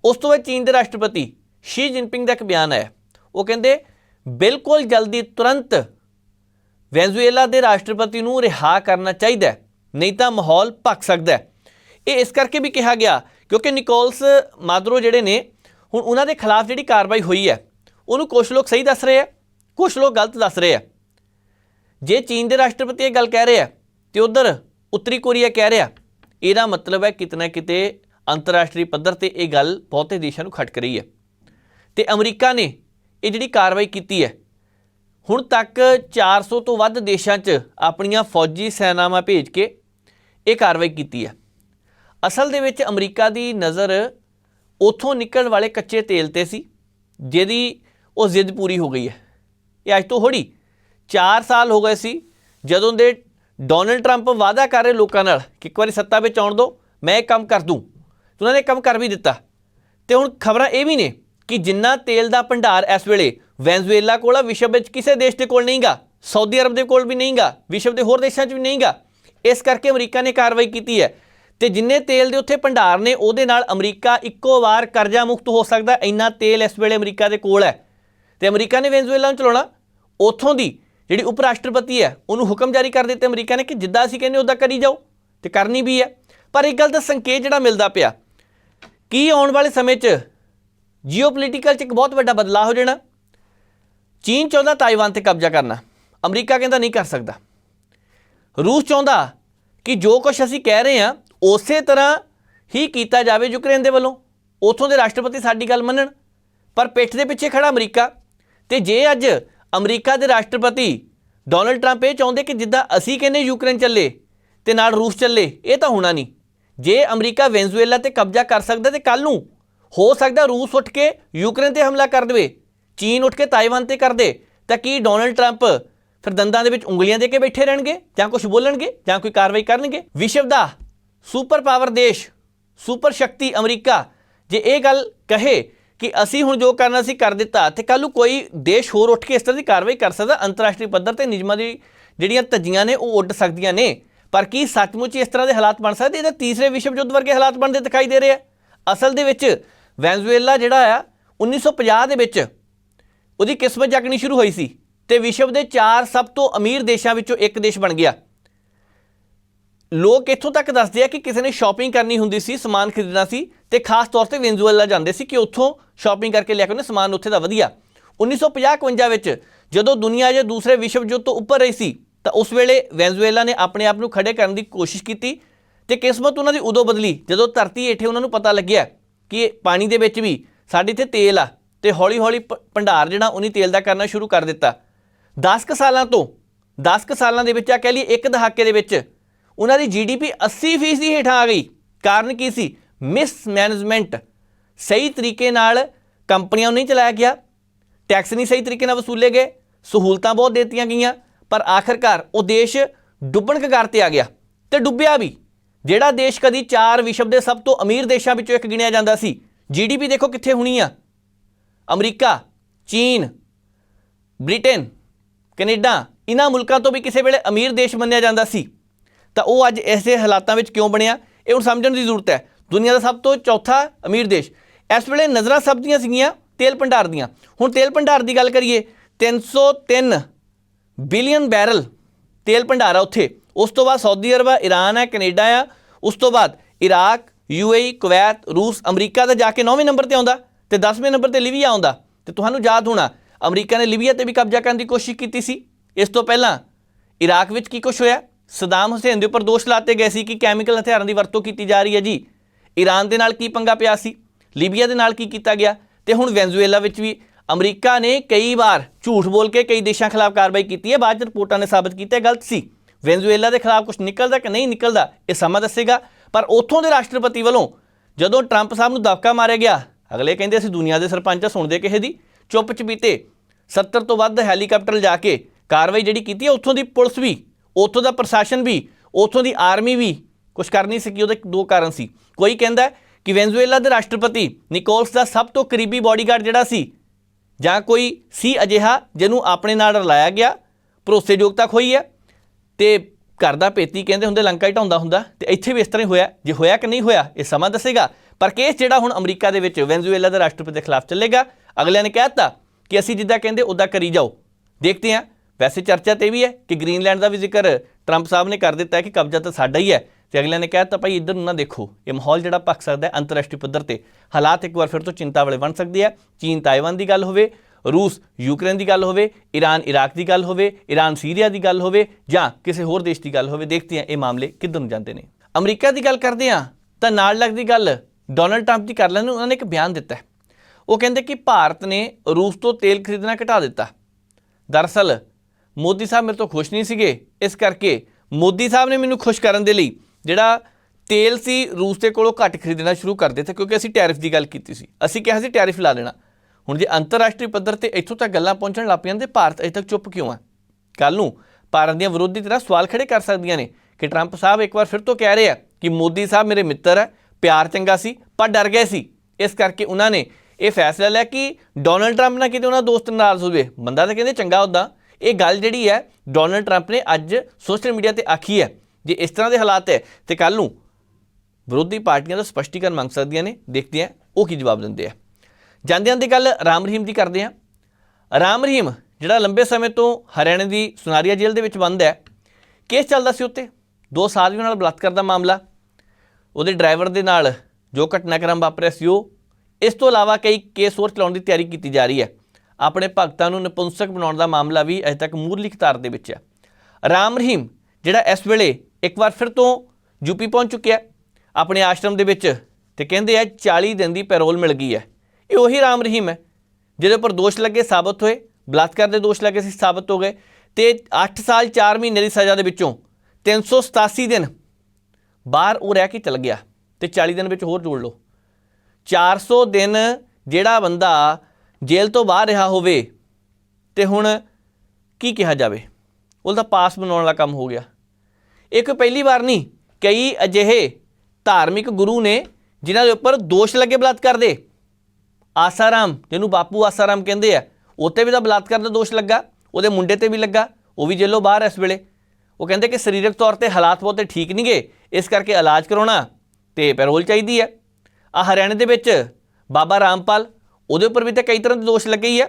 ਉਸ ਤੋਂ ਬਾਅਦ ਚੀਨ ਦੇ ਰਾਸ਼ਟਰਪਤੀ ਸ਼ੀ ਜਿਨਪਿੰਗ ਦਾ ਇੱਕ ਬਿਆਨ ਆਇਆ। ਉਹ ਕਹਿੰਦੇ, ਬਿਲਕੁਲ ਜਲਦੀ ਤੁਰੰਤ ਵੈਨਜ਼ੂਏਲਾ ਦੇ ਰਾਸ਼ਟਰਪਤੀ ਨੂੰ ਰਿਹਾ ਕਰਨਾ ਚਾਹੀਦਾ ਹੈ, ਨਹੀਂ ਤਾਂ ਮਾਹੌਲ ਭਖ ਸਕਦਾ ਹੈ। ਇਹ ਇਸ ਕਰਕੇ ਵੀ ਕਿਹਾ ਗਿਆ ਕਿਉਂਕਿ ਨਿਕੋਲਸ ਮਾਦਰੋ ਜਿਹੜੇ ਨੇ ਹੁਣ ਉਹਨਾਂ ਦੇ ਖਿਲਾਫ ਜਿਹੜੀ ਕਾਰਵਾਈ ਹੋਈ ਹੈ ਉਹਨੂੰ ਕੁਝ ਲੋਕ ਸਹੀ ਦੱਸ ਰਹੇ ਆ ਕੁਝ ਲੋਕ ਗਲਤ ਦੱਸ ਰਹੇ ਆ ਜੇ ਚੀਨ ਦੇ ਰਾਸ਼ਟਰਪਤੀ ਇਹ ਗੱਲ ਕਹਿ ਰਹੇ ਆ ਤੇ ਉਧਰ ਉੱਤਰੀ ਕੋਰੀਆ ਕਹਿ ਰਿਹਾ ਇਹਦਾ ਮਤਲਬ ਹੈ ਕਿਤਨਾ ਕਿਤੇ ਅੰਤਰਰਾਸ਼ਟਰੀ ਪੱਧਰ ਤੇ ਇਹ ਗੱਲ ਬਹੁਤੇ ਦੇਸ਼ਾਂ ਨੂੰ ਖਟਕ ਰਹੀ ਹੈ ਤੇ ਅਮਰੀਕਾ ਨੇ ਇਹ ਜਿਹੜੀ ਕਾਰਵਾਈ ਕੀਤੀ ਹੈ ਹੁਣ ਤੱਕ 400 ਤੋਂ ਵੱਧ ਦੇਸ਼ਾਂ 'ਚ ਆਪਣੀਆਂ ਫੌਜੀ ਸੈਨਾਵਾਂ ਭੇਜ ਕੇ ਇਹ ਕਾਰਵਾਈ ਕੀਤੀ ਹੈ। ਅਸਲ ਦੇ ਵਿੱਚ ਅਮਰੀਕਾ ਦੀ ਨਜ਼ਰ ਉਥੋਂ ਨਿਕਲਣ ਵਾਲੇ ਕੱਚੇ ਤੇਲ ਤੇ ਸੀ, ਜਿਹਦੀ ਉਹ ਜ਼ਿੱਦ ਪੂਰੀ ਹੋ ਗਈ ਹੈ। ਇਹ ਅੱਜ ਤੋਂ ਹੋੜੀ 4 ਸਾਲ ਹੋ ਗਏ ਸੀ, ਜਦੋਂ ਦੇ ਡੋਨਲਡ ਟਰੰਪ ਵਾਅਦਾ ਕਰ ਰਹੇ ਲੋਕਾਂ ਨਾਲ ਕਿ ਇੱਕ ਵਾਰੀ ਸੱਤਾ ਵਿੱਚ ਆਉਣ ਦਿਓ ਮੈਂ ਇਹ ਕੰਮ ਕਰ ਦੂੰ। ਉਹਨਾਂ ਨੇ ਕੰਮ ਕਰ ਵੀ ਦਿੱਤਾ। ਤੇ ਹੁਣ ਖਬਰਾਂ ਇਹ ਵੀ ਨੇ ਕਿ ਜਿੰਨਾ ਤੇਲ ਦਾ ਭੰਡਾਰ ਇਸ ਵੇਲੇ ਵੈਨਜ਼ੂਏਲਾ ਕੋਲ ਆ, ਵਿਸ਼ਵ ਵਿੱਚ ਕਿਸੇ ਦੇਸ਼ ਦੇ ਕੋਲ ਨਹੀਂਗਾ, ਸਾਊਦੀ ਅਰਬ ਦੇ ਕੋਲ ਵੀ ਨਹੀਂਗਾ, ਵਿਸ਼ਵ ਦੇ ਹੋਰ ਦੇਸ਼ਾਂ 'ਚ ਵੀ ਨਹੀਂਗਾ। ਇਸ ਕਰਕੇ ਅਮਰੀਕਾ ਨੇ ਕਾਰਵਾਈ ਕੀਤੀ ਹੈ ਤੇ ਜਿੰਨੇ ਤੇਲ ਦੇ ਉੱਥੇ ਭੰਡਾਰ ਨੇ, ਉਹਦੇ ਨਾਲ ਅਮਰੀਕਾ ਇੱਕੋ ਵਾਰ ਕਰਜ਼ਾ ਮੁਕਤ ਹੋ ਸਕਦਾ, ਇੰਨਾ ਤੇਲ ਇਸ ਵੇਲੇ ਅਮਰੀਕਾ ਦੇ ਕੋਲ ਹੈ। ਤੇ ਅਮਰੀਕਾ ਨੇ ਵੈਨਜ਼ੂਏਲਾ ਨੂੰ ਚਲਾਉਣਾ, ਉੱਥੋਂ ਦੀ ਜਿਹੜੀ ਉਪ ਰਾਸ਼ਟਰਪਤੀ ਹੈ, ਉਹਨੂੰ ਹੁਕਮ ਜਾਰੀ ਕਰ ਦਿੱਤੇ ਅਮਰੀਕਾ ਨੇ ਕਿ ਜਿੱਦਾਂ ਅਸੀਂ ਕਹਿੰਦੇ ਉਦਾਂ ਕਰੀ ਜਾਓ, ਤੇ ਕਰਨੀ ਵੀ ਹੈ। ਪਰ ਇੱਕ ਗੱਲ ਦਾ ਸੰਕੇਤ ਜਿਹੜਾ ਮਿਲਦਾ ਪਿਆ, ਕੀ ਆਉਣ ਵਾਲੇ ਸਮੇਂ 'ਚ ਜੀਓਪੋਲਿਟੀਕਲ 'ਚ ਇੱਕ ਬਹੁਤ ਵੱਡਾ ਬਦਲਾਅ ਹੋ ਜਾਣਾ ਚੀਨ ਚਾਹੁੰਦਾ ਤਾਈਵਾਨ ਤੇ ਕਬਜ਼ਾ ਕਰਨਾ। ਅਮਰੀਕਾ ਕਹਿੰਦਾ ਨਹੀਂ ਕਰ ਸਕਦਾ। ਰੂਸ ਚਾਹੁੰਦਾ ਕਿ ਜੋ ਕੁਝ ਅਸੀਂ ਕਹਿ ਰਹੇ ਹਾਂ, ਉਸੇ ਤਰ੍ਹਾਂ ਹੀ ਕੀਤਾ ਜਾਵੇ ਯੂਕਰੇਨ ਦੇ ਵੱਲੋਂ। ਉਥੋਂ ਦੇ ਰਾਸ਼ਟਰਪਤੀ ਸਾਡੀ ਗੱਲ ਮੰਨਣ। ਪਰ ਪਿੱਠ ਦੇ ਪਿੱਛੇ ਖੜਾ ਅਮਰੀਕਾ। ਤੇ ਜੇ ਅੱਜ ਅਮਰੀਕਾ ਦੇ ਰਾਸ਼ਟਰਪਤੀ ਡੋਨਲਡ ਟਰੰਪ ਇਹ ਚਾਹੁੰਦੇ ਕਿ ਜਿੱਦਾਂ ਅਸੀਂ ਕਹਿੰਦੇ ਯੂਕਰੇਨ ਚੱਲੇ ਤੇ ਨਾਲ ਰੂਸ ਚੱਲੇ, ਇਹ ਤਾਂ ਹੋਣਾ ਨਹੀਂ। ਜੇ ਅਮਰੀਕਾ ਵੈਨਜ਼ੂਏਲਾ ਤੇ ਕਬਜ਼ਾ ਕਰ ਸਕਦਾ ਤੇ ਕੱਲ ਨੂੰ ਹੋ ਸਕਦਾ ਰੂਸ ਉੱਠ ਕੇ ਯੂਕਰੇਨ ਤੇ ਹਮਲਾ ਕਰ ਦੇਵੇ। ਚੀਨ ਉੱਠ ਕੇ ਤਾਈਵਾਨ ਤੇ ਕਰਦੇ, ਤਾਂ ਕੀ ਡੋਨਲਡ ਟਰੰਪ ਫਿਰ ਦੰਦਾਂ ਦੇ ਵਿੱਚ ਉਂਗਲੀਆਂ ਦੇ ਕੇ ਬੈਠੇ ਰਹਿਣਗੇ? ਜਾਂ ਕੁਝ ਬੋਲਣਗੇ? ਜਾਂ ਕੋਈ ਕਾਰਵਾਈ ਕਰਨਗੇ? ਵਿਸ਼ਵ ਦਾ ਸੁਪਰ ਪਾਵਰ ਦੇਸ਼, ਸੁਪਰ ਸ਼ਕਤੀ ਅਮਰੀਕਾ, ਜੇ ਇਹ ਗੱਲ ਕਹੇ ਕਿ ਅਸੀਂ ਹੁਣ ਜੋ ਕਰਨਾ ਸੀ ਕਰ ਦਿੱਤਾ, ਤੇ ਕੱਲ ਨੂੰ ਕੋਈ ਦੇਸ਼ ਹੋਰ ਉੱਠ ਕੇ ਇਸ ਤਰ੍ਹਾਂ ਦੀ ਕਾਰਵਾਈ ਕਰ ਸਕਦਾ? ਅੰਤਰਰਾਸ਼ਟਰੀ ਪੱਧਰ ਤੇ ਨਿਯਮਾਂ ਦੀ ਜਿਹੜੀਆਂ ਧੱਜੀਆਂ ਨੇ, ਉਹ ਉੱਡ ਸਕਦੀਆਂ ਨੇ। ਪਰ ਕੀ ਸੱਚਮੁੱਚ ਇਸ ਤਰ੍ਹਾਂ ਦੇ ਹਾਲਾਤ ਬਣ ਸਕਦੇ? ਇਹਦੇ ਤੀਸਰੇ ਵਿਸ਼ਵ ਯੁੱਧ ਵਰਗੇ ਹਾਲਾਤ ਬਣਦੇ ਦਿਖਾਈ ਦੇ ਰਹੇ ਆ। ਅਸਲ ਦੇ ਵਿੱਚ ਵੈਨਜ਼ੂਏਲਾ ਜਿਹੜਾ ਆ 1950 ਦੇ ਵਿੱਚ ਉਹਦੀ ਕਿਸਮਤ ਜਾਗਣੀ ਸ਼ੁਰੂ ਹੋਈ ਸੀ ਤੇ ਵਿਸ਼ਵ ਦੇ ਚਾਰ ਸਭ ਤੋਂ ਅਮੀਰ ਦੇਸ਼ਾਂ ਵਿੱਚੋਂ ਇੱਕ ਦੇਸ਼ ਬਣ ਗਿਆ। ਲੋਕ ਇੱਥੋਂ ਤੱਕ ਦੱਸਦੇ ਆ ਕਿ ਕਿਸੇ ਨੇ ਸ਼ਾਪਿੰਗ ਕਰਨੀ ਹੁੰਦੀ ਸੀ, ਸਮਾਨ ਖਰੀਦਣਾ ਸੀ ਤੇ ਖਾਸ ਤੌਰ ਤੇ ਵੈਨਜ਼ੂਏਲਾ ਜਾਂਦੇ ਸੀ ਕਿ ਉੱਥੋਂ ਸ਼ਾਪਿੰਗ ਕਰਕੇ ਲੈ ਕੇ ਉਹਨੇ ਸਮਾਨ ਉੱਥੇ ਦਾ ਵਧੀਆ। 1950-51 ਵਿੱਚ ਜਦੋਂ ਦੁਨੀਆ ਜੇ ਦੂਸਰੇ ਵਿਸ਼ਵ ਯੁੱਧ ਤੋਂ ਉੱਪਰ ਰਹੀ ਸੀ, ਤਾਂ ਉਸ ਵੇਲੇ ਵੈਨਜ਼ੂਏਲਾ ਨੇ ਆਪਣੇ ਆਪ ਨੂੰ ਖੜੇ ਕਰਨ ਦੀ ਕੋਸ਼ਿਸ਼ ਕੀਤੀ ਤੇ ਕਿਸਮਤ ਉਹਨਾਂ ਦੀ ਉਦੋਂ ਬਦਲੀ ਜਦੋਂ ਧਰਤੀ ਹੇਠੇ ਉਹਨਾਂ ਨੂੰ ਪਤਾ ਲੱਗਿਆ ਕਿ ਪਾਣੀ ਦੇ ਵਿੱਚ ਵੀ ਸਾਡੇ ਇੱਥੇ ਤੇਲ ਆ। ਤੇ ਹੌਲੀ-ਹੌਲੀ ਭ- ਭੰਡਾਰ ਜਿਹੜਾ ਉਨੀ ਤੇਲ ਦਾ ਕਰਨਾ ਸ਼ੁਰੂ ਕਰ ਦਿੱਤਾ। 10 ਕੁ ਸਾਲਾਂ ਤੋਂ 10 ਕੁ ਸਾਲਾਂ ਦੇ ਵਿੱਚ ਆ ਕਹਿ ਲਈ ਇੱਕ ਦਹਾਕੇ ਦੇ ਵਿੱਚ, ਉਹਨਾਂ ਦੀ ਜੀਡੀਪੀ 80% ਦੀ ਹੇਠਾਂ ਆ ਗਈ। ਕਾਰਨ ਕੀ ਸੀ? ਮਿਸਮੈਨੇਜਮੈਂਟ। ਸਹੀ ਤਰੀਕੇ ਨਾਲ ਕੰਪਨੀਆਂ ਨੂੰ ਨਹੀਂ ਚਲਾਇਆ ਗਿਆ। ਟੈਕਸ ਨਹੀਂ ਸਹੀ ਤਰੀਕੇ ਨਾਲ ਵਸੂਲੇ ਗਏ। ਸਹੂਲਤਾਂ ਬਹੁਤ ਦਿੱਤੀਆਂ ਗਈਆਂ, ਪਰ ਆਖਰਕਾਰ ਉਹ ਦੇਸ਼ ਡੁੱਬਣ ਕਗਾਰ ਤੇ ਆ ਗਿਆ ਤੇ ਡੁੱਬਿਆ ਵੀ। ਜਿਹੜਾ ਦੇਸ਼ ਕਦੀ ਚਾਰ ਵਿਸ਼ਵ ਦੇ ਸਭ ਤੋਂ ਅਮੀਰ ਦੇਸ਼ਾਂ ਵਿੱਚੋਂ ਇੱਕ ਗਿਣਿਆ ਜਾਂਦਾ ਸੀ। ਜੀਡੀਪੀ ਦੇਖੋ ਕਿੱਥੇ ਹੋਣੀ ਆ। ਅਮਰੀਕਾ, ਚੀਨ, ਬ੍ਰਿਟੇਨ, ਕੈਨੇਡਾ ਇਹਨਾਂ ਮੁਲਕਾਂ ਤੋਂ ਵੀ ਕਿਸੇ ਵੇਲੇ ਅਮੀਰ ਦੇਸ਼ ਮੰਨਿਆ ਜਾਂਦਾ ਸੀ। ਤਾਂ ਉਹ ਅੱਜ ਐਸੇ ਹਾਲਾਤਾਂ ਵਿੱਚ ਕਿਉਂ ਬਣਿਆ? ਇਹ ਹੁਣ ਸਮਝਣ ਦੀ ਜ਼ਰੂਰਤ ਹੈ। ਦੁਨੀਆ ਦਾ ਸਭ ਤੋਂ ਚੌਥਾ ਅਮੀਰ ਦੇਸ਼। ਇਸ ਵੇਲੇ ਨਜ਼ਰਾਂ ਸਭ ਦੀਆਂ ਸੀਗੀਆਂ ਤੇਲ ਭੰਡਾਰ ਦੀਆਂ। ਹੁਣ ਤੇਲ ਭੰਡਾਰ ਦੀ ਗੱਲ ਕਰੀਏ 303 ਬਿਲੀਅਨ ਬੈਰਲ ਤੇਲ ਭੰਡਾਰ ਆ ਉੱਥੇ। ਉਸ ਤੋਂ ਬਾਅਦ ਸਾਊਦੀ ਅਰਬ ਆ ਈਰਾਨ ਹੈ ਕੈਨੇਡਾ ਆ। ਉਸ ਤੋਂ ਬਾਅਦ ਇਰਾਕ ਯੂਏਈ ਕੁਵੈਤ, ਰੂਸ, ਅਮਰੀਕਾ ਦਾ ਜਾ ਕੇ 9ਵੇਂ ਨੰਬਰ ਤੇ ਆਉਂਦਾ। ਤੇ 10ਵੇਂ ਨੰਬਰ ਤੇ ਲੀਬੀਆ ਆਉਂਦਾ ਤੇ ਤੁਹਾਨੂੰ ਯਾਦ ਹੋਣਾ, ਅਮਰੀਕਾ ਨੇ ਲੀਬੀਆ ਤੇ ਵੀ ਕਬਜ਼ਾ ਕਰਨ ਦੀ ਕੋਸ਼ਿਸ਼ ਕੀਤੀ ਸੀ। ਇਸ ਤੋਂ ਪਹਿਲਾਂ ਇਰਾਕ ਵਿੱਚ ਕੀ ਕੁਝ ਹੋਇਆ? ਸਦਾਮ ਹੁਸੈਨ ਦੇ ਉੱਪਰ ਦੋਸ਼ ਲਾਤੇ ਗਏ ਸੀ ਕਿ ਕੈਮੀਕਲ ਹਥਿਆਰਾਂ ਦੀ ਵਰਤੋਂ ਕੀਤੀ ਜਾ ਰਹੀ ਹੈ ਜੀ। ਈਰਾਨ ਦੇ ਨਾਲ ਕੀ ਪੰਗਾ ਪਿਆ ਸੀ? ਲੀਬੀਆ ਦੇ ਨਾਲ ਕੀ ਕੀਤਾ ਗਿਆ? ਤੇ ਹੁਣ ਵੈਨਜ਼ੂਏਲਾ ਵਿੱਚ ਵੀ ਅਮਰੀਕਾ ਨੇ ਕਈ ਵਾਰ ਝੂਠ ਬੋਲ ਕੇ ਕਈ ਦੇਸ਼ਾਂ ਖਿਲਾਫ ਕਾਰਵਾਈ ਕੀਤੀ ਹੈ। ਬਾਅਦ ਚ ਰਿਪੋਰਟਾਂ ਨੇ ਸਾਬਤ ਕੀਤਾ ਗਲਤ ਸੀ। ਵੈਨਜ਼ੂਏਲਾ ਦੇ ਖਿਲਾਫ ਕੁਝ ਨਿਕਲਦਾ ਕਿ ਨਹੀਂ ਨਿਕਲਦਾ, ਇਹ ਸਮਾਂ ਦੱਸੇਗਾ। ਪਰ ਉੱਥੋਂ ਦੇ ਰਾਸ਼ਟਰਪਤੀ ਵੱਲੋਂ ਜਦੋਂ ਟਰੰਪ ਸਾਹਿਬ ਨੂੰ ਦਬਕਾ ਮਾਰਿਆ ਗਿਆ ਅਗਲੇ ਕਹਿੰਦੇ ਅਸੀਂ ਦੁਨੀਆ ਦੇ ਸਰਪੰਚ ਸੁਣਦੇ ਕਿਸੇ ਦੀ? ਚੁੱਪ ਚਪੀਤੇ। 70 ਤੋਂ ਵੱਧ ਹੈਲੀਕਾਪਟਰ ਜਾ ਕੇ ਕਾਰਵਾਈ ਜਿਹੜੀ ਕੀਤੀ ਹੈ ਉੱਥੋਂ ਦੀ ਪੁਲਿਸ ਵੀ, ਉੱਥੋਂ ਦਾ ਪ੍ਰਸ਼ਾਸਨ ਵੀ, ਉੱਥੋਂ ਦੀ ਆਰਮੀ ਵੀ। ਕੁਝ ਕਰ ਨਹੀਂ ਸਕੀ, ਉਹਦੇ ਦੋ ਕਾਰਨ ਸੀ। ਕੋਈ ਕਹਿੰਦਾ ਕਿ ਵੈਨਜ਼ੂਏਲਾ ਦੇ ਰਾਸ਼ਟਰਪਤੀ ਨਿਕੋਲਸ ਦਾ ਸਭ ਤੋਂ ਕਰੀਬੀ ਬਾਡੀਗਾਰਡ ਜਿਹੜਾ ਸੀ, ਜਾਂ ਕੋਈ ਸੀ ਅਜਿਹਾ ਜਿਹਨੂੰ ਆਪਣੇ ਨਾਲ ਰਲਾਇਆ ਗਿਆ, ਭਰੋਸੇਯੋਗਤਾ ਖੋਈ ਹੈ, ਤੇ ਘਰ ਦਾ ਪੇਤੀ ਕਹਿੰਦੇ ਹੁੰਦੇ, ਲੰਕਾ ਹੀ ਢਾਉਂਦਾ ਹੁੰਦਾ, ਤੇ ਇੱਥੇ ਵੀ ਇਸ ਤਰ੍ਹਾਂ ਹੀ ਹੋਇਆ। ਜੇ ਹੋਇਆ ਕਿ ਨਹੀਂ ਹੋਇਆ, ਇਹ ਸਮਾਂ ਦੱਸੇਗਾ। ਪਰ ਕੇਸ ਜਿਹੜਾ ਹੁਣ ਅਮਰੀਕਾ ਦੇ ਵਿੱਚ ਵੈਨਜ਼ੂਏਲਾ ਦੇ ਰਾਸ਼ਟਰਪਤੀ ਦੇ ਖਿਲਾਫ ਚੱਲੇਗਾ, ਅਗਲਿਆਂ ਨੇ ਕਹਿਤਾ ਕਿ ਅਸੀਂ ਜਿੱਦਾਂ ਕਹਿੰਦੇ ਉਦਾਂ ਕਰੀ ਜਾਓ। ਦੇਖਦੇ ਹਾਂ। ਵੈਸੇ ਚਰਚਾ ਤੇ ਵੀ ਹੈ ਕਿ ਗ੍ਰੀਨਲੈਂਡ ਦਾ ਵੀ ਜ਼ਿਕਰ ਟਰੰਪ ਸਾਹਿਬ ਨੇ ਕਰ ਦਿੱਤਾ ਹੈ ਕਿ ਕਬਜ਼ਾ ਤਾਂ ਸਾਡਾ ਹੀ ਹੈ। ਤੇ ਅਗਲਿਆਂ ਨੇ ਕਹਿਤਾ ਭਾਈ ਇੱਧਰ ਨੂੰ ਨਾ ਦੇਖੋ। ਇਹ ਮਾਹੌਲ ਜਿਹੜਾ ਭਖ ਸਕਦਾ ਹੈ ਅੰਤਰਰਾਸ਼ਟਰੀ ਪੱਧਰ ਤੇ। ਹਾਲਾਤ ਇੱਕ ਵਾਰ ਫਿਰ ਤੋਂ ਚਿੰਤਾ ਵਾਲੇ ਬਣ ਸਕਦੇ ਆ। ਚੀਨ ਤਾਈਵਾਨ ਦੀ ਗੱਲ ਹੋਵੇ, ਰੂਸ ਯੂਕਰੇਨ ਦੀ ਗੱਲ ਹੋਵੇ ਈਰਾਨ ਇਰਾਕ ਦੀ ਗੱਲ ਹੋਵੇ ਈਰਾਨ ਸੀਰੀਆ ਦੀ ਗੱਲ ਹੋਵੇ ਜਾਂ ਕਿਸੇ ਹੋਰ ਦੇਸ਼ ਦੀ ਗੱਲ ਹੋਵੇ, ਦੇਖਦੇ ਹਾਂ ਇਹ ਮਾਮਲੇ ਕਿੱਧਰ ਨੂੰ ਜਾਂਦੇ ਨੇ। ਅਮਰੀਕਾ ਦੀ ਗੱਲ ਕਰਦੇ ਹਾਂ ਤਾਂ ਨਾਲ ਲੱਗਦੀ ਗੱਲ ਡੋਨਲਡ ਟਰੰਪ ਦੀ ਕਰ ਲੈਣ ਉਹਨਾਂ ਨੇ ਇੱਕ ਬਿਆਨ ਦਿੱਤਾ ਉਹ ਕਹਿੰਦੇ ਕਿ ਭਾਰਤ ਨੇ ਰੂਸ ਤੋਂ ਤੇਲ ਖਰੀਦਣਾ ਘਟਾ ਦਿੱਤਾ। ਦਰਅਸਲ, ਮੋਦੀ ਸਾਹਿਬ ਮੇਰੇ ਤੋਂ ਖੁਸ਼ ਨਹੀਂ ਸੀਗੇ। ਇਸ ਕਰਕੇ ਮੋਦੀ ਸਾਹਿਬ ਨੇ ਮੈਨੂੰ ਖੁਸ਼ ਕਰਨ ਦੇ ਲਈ ਜਿਹੜਾ ਤੇਲ ਸੀ ਰੂਸ ਦੇ ਕੋਲੋਂ ਘੱਟ ਖਰੀਦਣਾ ਸ਼ੁਰੂ ਕਰ ਦਿੱਤਾ, ਕਿਉਂਕਿ ਅਸੀਂ ਟੈਰਿਫ ਦੀ ਗੱਲ ਕੀਤੀ ਸੀ। ਅਸੀਂ ਕਿਹਾ ਸੀ ਟੈਰਿਫ ਲਾ ਦੇਣਾ। ਹੁਣ ਜੇ ਅੰਤਰਰਾਸ਼ਟਰੀ ਪੱਧਰ ਤੇ ਇੱਥੋਂ ਤੱਕ ਗੱਲਾਂ ਪਹੁੰਚਣ ਲੱਗ ਪਈਆਂ ਤੇ ਭਾਰਤ ਅਜੇ ਤੱਕ ਚੁੱਪ ਕਿਉਂ ਹੈ ਕੱਲ ਨੂੰ ਭਾਰਤ ਦੀਆਂ ਵਿਰੋਧੀ ਤਰ੍ਹਾਂ ਸਵਾਲ ਖੜੇ ਕਰ ਸਕਦੀਆਂ ਨੇ ਕਿ ਟਰੰਪ ਸਾਹਿਬ ਇੱਕ ਵਾਰ ਫਿਰ ਤੋਂ ਕਹਿ ਰਹੇ ਆ ਕਿ ਮੋਦੀ ਸਾਹਿਬ ਮੇਰੇ ਮਿੱਤਰ ਹੈ ਪਿਆਰ ਚੰਗਾ ਸੀ, ਪਰ ਡਰ ਗਏ ਸੀ। ਇਸ ਕਰਕੇ ਉਹਨਾਂ ਨੇ ਇਹ ਫੈਸਲਾ ਲਿਆ ਕਿ ਡੋਨਲਡ ਟਰੰਪ ਨਾਲ ਕਿਤੇ ਉਹਨਾਂ ਦਾ ਦੋਸਤ ਨਾਰਾਜ਼ ਹੋਵੇ। ਬੰਦਾ ਤਾਂ ਕਹਿੰਦੇ ਚੰਗਾ ਹੁੰਦਾ। ਇਹ ਗੱਲ ਜਿਹੜੀ ਹੈ, ਡੋਨਲਡ ਟਰੰਪ ਨੇ ਅੱਜ ਸੋਸ਼ਲ ਮੀਡੀਆ ਤੇ ਆਖੀ ਹੈ। ਜੇ ਇਸ ਤਰ੍ਹਾਂ ਦੇ ਹਾਲਾਤ ਹੈ, ਤੇ ਕੱਲ ਨੂੰ ਵਿਰੋਧੀ ਪਾਰਟੀਆਂ ਤੋਂ ਸਪਸ਼ਟੀਕਰਨ ਮੰਗ ਸਕਦੀਆਂ ਨੇ, ਦੇਖਦੇ ਹਾਂ ਉਹ ਕੀ ਜਵਾਬ ਦਿੰਦੇ ਆ। ਜਾਂਦਿਆਂ ਦੀ ਗੱਲ ਰਾਮ ਰਹੀਮ ਦੀ ਕਰਦੇ ਆ ਰਾਮ ਰਹੀਮ, ਜਿਹੜਾ ਲੰਬੇ ਸਮੇਂ ਤੋਂ ਹਰਿਆਣੇ ਦੀ ਸੁਨਾਰੀਆ ਜੇਲ੍ਹ ਦੇ ਵਿੱਚ ਬੰਦ ਹੈ, ਕੇਸ ਚੱਲਦਾ ਸੀ ਉੱਤੇ। ਦੋ ਸਾਧਵੀਆਂ ਨਾਲ ਬਲਾਤਕਾਰ ਦਾ ਮਾਮਲਾ। ਉਹਦੇ ਡਰਾਈਵਰ ਦੇ ਨਾਲ ਜੋ ਘਟਨਾਕ੍ਰਮ ਵਾਪਰਿਆ ਸੀ ਉਹ, ਇਸ ਤੋਂ ਇਲਾਵਾ ਕਈ ਕੇਸ ਹੋਰ ਚਲਾਉਣ ਦੀ ਤਿਆਰੀ ਕੀਤੀ ਜਾ ਰਹੀ ਹੈ। ਆਪਣੇ ਭਗਤਾਂ ਨੂੰ ਨਪੁੰਸਕ ਬਣਾਉਣ ਦਾ ਮਾਮਲਾ ਵੀ ਅਜੇ ਤੱਕ ਮੂਰਲੀ ਕਤਾਰ ਦੇ ਵਿੱਚ ਹੈ। ਰਾਮ ਰਹੀਮ, ਜਿਹੜਾ ਇਸ ਵੇਲੇ ਇੱਕ ਵਾਰ ਫਿਰ ਤੋਂ ਯੂਪੀ ਪਹੁੰਚ ਚੁੱਕਿਆ ਆਪਣੇ ਆਸ਼ਰਮ ਦੇ ਵਿੱਚ ਤੇ ਕਹਿੰਦੇ ਆ 40 ਦਿਨ ਦੀ ਪੈਰੋਲ ਮਿਲ ਗਈ ਹੈ। ਇਹ ਉਹੀ ਰਾਮ ਰਹੀਮ ਹੈ, ਜਿਹਦੇ ਉੱਪਰ ਦੋਸ਼ ਲੱਗੇ ਸਾਬਤ ਹੋਏ, ਬਲਾਤਕਾਰ ਦੇ ਦੋਸ਼ ਲੱਗੇ ਸੀ, ਸਾਬਤ ਹੋ ਗਏ ਤੇ 8 ਸਾਲ 4 ਮਹੀਨੇ ਦੀ ਸਜ਼ਾ ਦੇ ਵਿੱਚੋਂ 387 ਦਿਨ ਬਾਹਰ ਉਹ ਰਹਿ ਕੇ ਚਲ ਗਿਆ ਤੇ 40 ਦਿਨ ਵਿੱਚ ਹੋਰ ਜੋੜ ਲਓ। 400 ਦਿਨ ਜਿਹੜਾ ਬੰਦਾ ਜੇਲ੍ਹ ਤੋਂ ਬਾਹਰ ਰਿਹਾ ਹੋਵੇ ਤੇ ਹੁਣ ਕੀ ਕਿਹਾ ਜਾਵੇ? ਉਹਦਾ ਪਾਸ ਬਣਾਉਣ ਵਾਲਾ ਕੰਮ ਹੋ ਗਿਆ। ਇਹ ਕੋਈ ਪਹਿਲੀ ਵਾਰ ਨਹੀਂ, ਕਈ ਅਜਿਹੇ ਧਾਰਮਿਕ ਗੁਰੂ ਨੇ ਜਿਨ੍ਹਾਂ ਦੇ ਉੱਪਰ ਦੋਸ਼ ਲੱਗੇ ਬਲਾਤਕਾਰ ਦੇ। ਆਸਾਰਾਮ, ਜਿਹਨੂੰ ਬਾਪੂ ਆਸਾਰਾਮ ਕਹਿੰਦੇ ਆ ਉੱਤੇ ਵੀ ਤਾਂ ਬਲਾਤਕਾਰ ਦਾ ਦੋਸ਼ ਲੱਗਾ, ਉਹਦੇ ਮੁੰਡੇ ਤੇ ਵੀ ਲੱਗਾ, ਉਹ ਵੀ ਜੇਲੋਂ ਬਾਹਰ ਹੈ ਇਸ ਵੇਲੇ। ਉਹ ਕਹਿੰਦੇ ਕਿ ਸਰੀਰਕ ਤੌਰ ਤੇ ਹਾਲਾਤ ਬਹੁਤੇ ਠੀਕ ਨਹੀਂ ਗਏ ਇਸ ਕਰਕੇ ਇਲਾਜ ਕਰਾਉਣਾ ਤੇ ਪੈਰੋਲ ਚਾਹੀਦੀ ਹੈ ਆ ਹਰਿਆਣੇ ਦੇ ਵਿੱਚ ਬਾਬਾ ਰਾਮਪਾਲ, ਉਹਦੇ ਉੱਪਰ ਵੀ ਤਾਂ ਕਈ ਤਰ੍ਹਾਂ ਦੇ ਦੋਸ਼ ਲੱਗੇ ਹੀ ਆ।